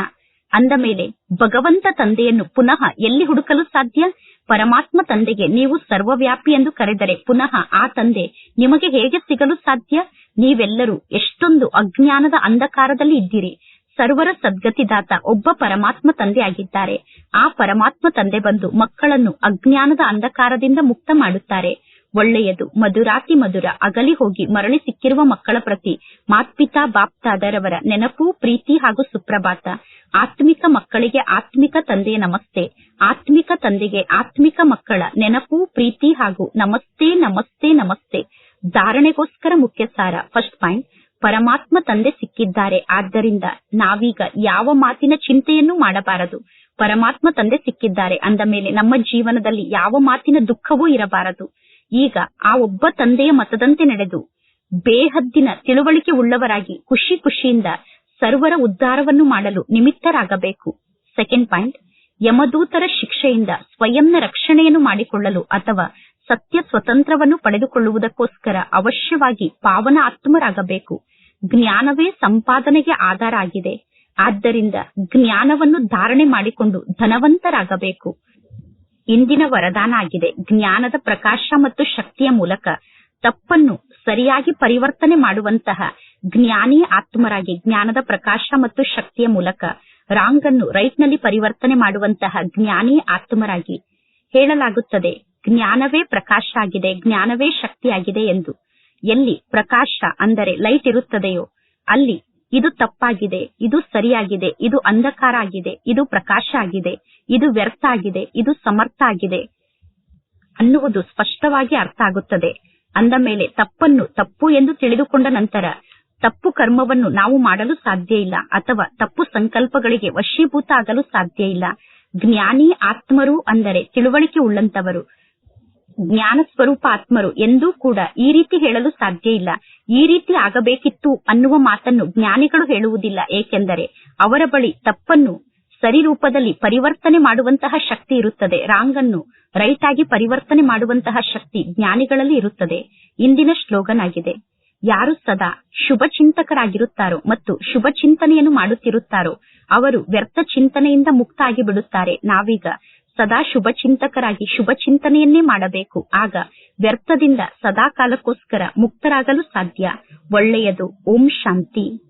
ಅಂದ ಮೇಲೆ ಭಗವಂತ ತಂದೆಯನ್ನು ಪುನಃ ಎಲ್ಲಿ ಹುಡುಕಲು ಸಾಧ್ಯ? ಪರಮಾತ್ಮ ತಂದೆಗೆ ನೀವು ಸರ್ವವ್ಯಾಪಿ ಎಂದು ಕರೆದರೆ ಪುನಃ ಆ ತಂದೆ ನಿಮಗೆ ಹೇಗೆ ಸಿಗಲು ಸಾಧ್ಯ? ನೀವೆಲ್ಲರೂ ಎಷ್ಟೊಂದು ಅಜ್ಞಾನದ ಅಂಧಕಾರದಲ್ಲಿ ಇದ್ದೀರಿ. ಸರ್ವರ ಸದ್ಗತಿದಾತ ಒಬ್ಬ ಪರಮಾತ್ಮ ತಂದೆಯಾಗಿದ್ದಾರೆ. ಆ ಪರಮಾತ್ಮ ತಂದೆ ಬಂದು ಮಕ್ಕಳನ್ನು ಅಜ್ಞಾನದ ಅಂಧಕಾರದಿಂದ ಮುಕ್ತ ಮಾಡುತ್ತಾರೆ. ಒಳ್ಳೆಯದು, ಮಧುರಾತಿ ಮಧುರ, ಅಗಲಿ ಹೋಗಿ ಮರಳಿ ಸಿಕ್ಕಿರುವ ಮಕ್ಕಳ ಪ್ರತಿ ಮಾತ್ಪಿತಾ ಬಾಪ್ತಾದರವರ ನೆನಪು, ಪ್ರೀತಿ ಹಾಗೂ ಸುಪ್ರಭಾತ. ಆತ್ಮಿಕ ಮಕ್ಕಳಿಗೆ ಆತ್ಮಿಕ ತಂದೆಯ ನಮಸ್ತೆ. ಆತ್ಮಿಕ ತಂದೆಗೆ ಆತ್ಮಿಕ ಮಕ್ಕಳ ನೆನಪು, ಪ್ರೀತಿ ಹಾಗೂ ನಮಸ್ತೆ ನಮಸ್ತೆ ನಮಸ್ತೆ. ಧಾರಣೆಗೋಸ್ಕರ ಮುಖ್ಯ ಸಾರ ಫಸ್ಟ್ ಪಾಯಿಂಟ್. ಪರಮಾತ್ಮ ತಂದೆ ಸಿಕ್ಕಿದ್ದಾರೆ. ಆದ್ದರಿಂದ ನಾವೀಗ ಯಾವ ಮಾತಿನ ಚಿಂತೆಯನ್ನು ಮಾಡಬಾರದು. ಪರಮಾತ್ಮ ತಂದೆ ಸಿಕ್ಕಿದ್ದಾರೆ. ಅಂದ ಮೇಲೆ ನಮ್ಮ ಜೀವನದಲ್ಲಿ ಯಾವ ಮಾತಿನ ದುಃಖವೂ ಇರಬಾರದು. ಈಗ ಆ ಒಬ್ಬ ತಂದೆಯ ಮತದಂತೆ ನಡೆದು ಬೇಹದ್ದಿನ ತಿಳುವಳಿಕೆ ಉಳ್ಳವರಾಗಿ ಖುಷಿ ಖುಷಿಯಿಂದ ಸರ್ವರ ಉದ್ಧಾರವನ್ನು ಮಾಡಲು ನಿಮಿತ್ತರಾಗಬೇಕು. ಸೆಕೆಂಡ್ ಪಾಯಿಂಟ್ ಯಮದೂತರ ಶಿಕ್ಷೆಯಿಂದ ಸ್ವಯಂನ ರಕ್ಷಣೆಯನ್ನು ಮಾಡಿಕೊಳ್ಳಲು ಅಥವಾ ಸತ್ಯ ಸ್ವತಂತ್ರವನ್ನು ಪಡೆದುಕೊಳ್ಳುವುದಕ್ಕೋಸ್ಕರ ಅವಶ್ಯವಾಗಿ ಪಾವನ ಆತ್ಮರಾಗಬೇಕು. ಜ್ಞಾನವೇ ಸಂಪಾದನೆಗೆ ಆಧಾರ ಆಗಿದೆ. ಆದ್ದರಿಂದ ಜ್ಞಾನವನ್ನು ಧಾರಣೆ ಮಾಡಿಕೊಂಡು ಧನವಂತರಾಗಬೇಕು. ಇಂದಿನ ವರದಾನ ಆಗಿದೆ. ಜ್ಞಾನದ ಪ್ರಕಾಶ ಮತ್ತು ಶಕ್ತಿಯ ಮೂಲಕ ತಪ್ಪನ್ನು ಸರಿಯಾಗಿ ಪರಿವರ್ತನೆ ಮಾಡುವಂತಹ ಜ್ಞಾನಿ ಆತ್ಮರಾಗಿ ಜ್ಞಾನದ ಪ್ರಕಾಶ ಮತ್ತು ಶಕ್ತಿಯ ಮೂಲಕ ರಾಂಗ್ ಅನ್ನು ರೈಟ್ನಲ್ಲಿ ಪರಿವರ್ತನೆ ಮಾಡುವಂತಹ ಜ್ಞಾನಿ ಆತ್ಮರಾಗಿ ಹೇಳಲಾಗುತ್ತದೆ. ಜ್ಞಾನವೇ ಪ್ರಕಾಶ ಆಗಿದೆ, ಜ್ಞಾನವೇ ಶಕ್ತಿಯಾಗಿದೆ ಎಂದು. ಎಲ್ಲಿ ಪ್ರಕಾಶ ಅಂದರೆ ಲೈಟ್ ಇರುತ್ತದೆಯೋ, ಅಲ್ಲಿ ಇದು ತಪ್ಪಾಗಿದೆ, ಇದು ಸರಿಯಾಗಿದೆ, ಇದು ಅಂಧಕಾರ ಆಗಿದೆ, ಇದು ಪ್ರಕಾಶ ಆಗಿದೆ, ಇದು ವ್ಯರ್ಥ ಆಗಿದೆ, ಇದು ಸಮರ್ಥ ಆಗಿದೆ ಅನ್ನುವುದು ಸ್ಪಷ್ಟವಾಗಿ ಅರ್ಥ ಆಗುತ್ತದೆ. ಅಂದ ಮೇಲೆ ತಪ್ಪನ್ನು ತಪ್ಪು ಎಂದು ತಿಳಿದುಕೊಂಡ ನಂತರ ತಪ್ಪು ಕರ್ಮವನ್ನು ನಾವು ಮಾಡಲು ಸಾಧ್ಯ ಇಲ್ಲ ಅಥವಾ ತಪ್ಪು ಸಂಕಲ್ಪಗಳಿಗೆ ವಶೀಭೂತ ಆಗಲು ಸಾಧ್ಯ ಇಲ್ಲ. ಜ್ಞಾನಿ ಆತ್ಮರು ಅಂದರೆ ತಿಳುವಳಿಕೆ ಉಳ್ಳಂತವರು ಜ್ಞಾನ ಸ್ವರೂಪ ಆತ್ಮರು ಎಂದೂ ಕೂಡ ಈ ರೀತಿ ಹೇಳಲು ಸಾಧ್ಯ ಇಲ್ಲ. ಈ ರೀತಿ ಆಗಬೇಕಿತ್ತು ಅನ್ನುವ ಮಾತನ್ನು ಜ್ಞಾನಿಗಳು ಹೇಳುವುದಿಲ್ಲ. ಏಕೆಂದರೆ ಅವರ ಬಳಿ ತಪ್ಪನ್ನು ಸರಿ ರೂಪದಲ್ಲಿ ಪರಿವರ್ತನೆ ಮಾಡುವಂತಹ ಶಕ್ತಿ ಇರುತ್ತದೆ. ರಾಂಗ್ ಅನ್ನು ರೈಟ್ ಆಗಿ ಪರಿವರ್ತನೆ ಮಾಡುವಂತಹ ಶಕ್ತಿ ಜ್ಞಾನಿಗಳಲ್ಲಿ ಇರುತ್ತದೆ. ಇಂದಿನ ಶ್ಲೋಗನ್ ಆಗಿದೆ ಯಾರು ಸದಾ ಶುಭ ಚಿಂತಕರಾಗಿರುತ್ತಾರೋ ಮತ್ತು ಶುಭ ಚಿಂತನೆಯನ್ನು ಮಾಡುತ್ತಿರುತ್ತಾರೋ ಅವರು ವ್ಯರ್ಥ ಚಿಂತನೆಯಿಂದ ಮುಕ್ತ ಆಗಿ ಬಿಡುತ್ತಾರೆ ನಾವೀಗ ಸದಾ ಶುಭ ಚಿಂತಕರಾಗಿ ಶುಭ ಚಿಂತನೆಯನ್ನೇ ಮಾಡಬೇಕು. ಆಗ ವ್ಯರ್ಥದಿಂದ ಸದಾ ಕಾಲಕ್ಕೋಸ್ಕರ ಮುಕ್ತರಾಗಲು ಸಾಧ್ಯ. ಒಳ್ಳೆಯದು. ಓಂ ಶಾಂತಿ.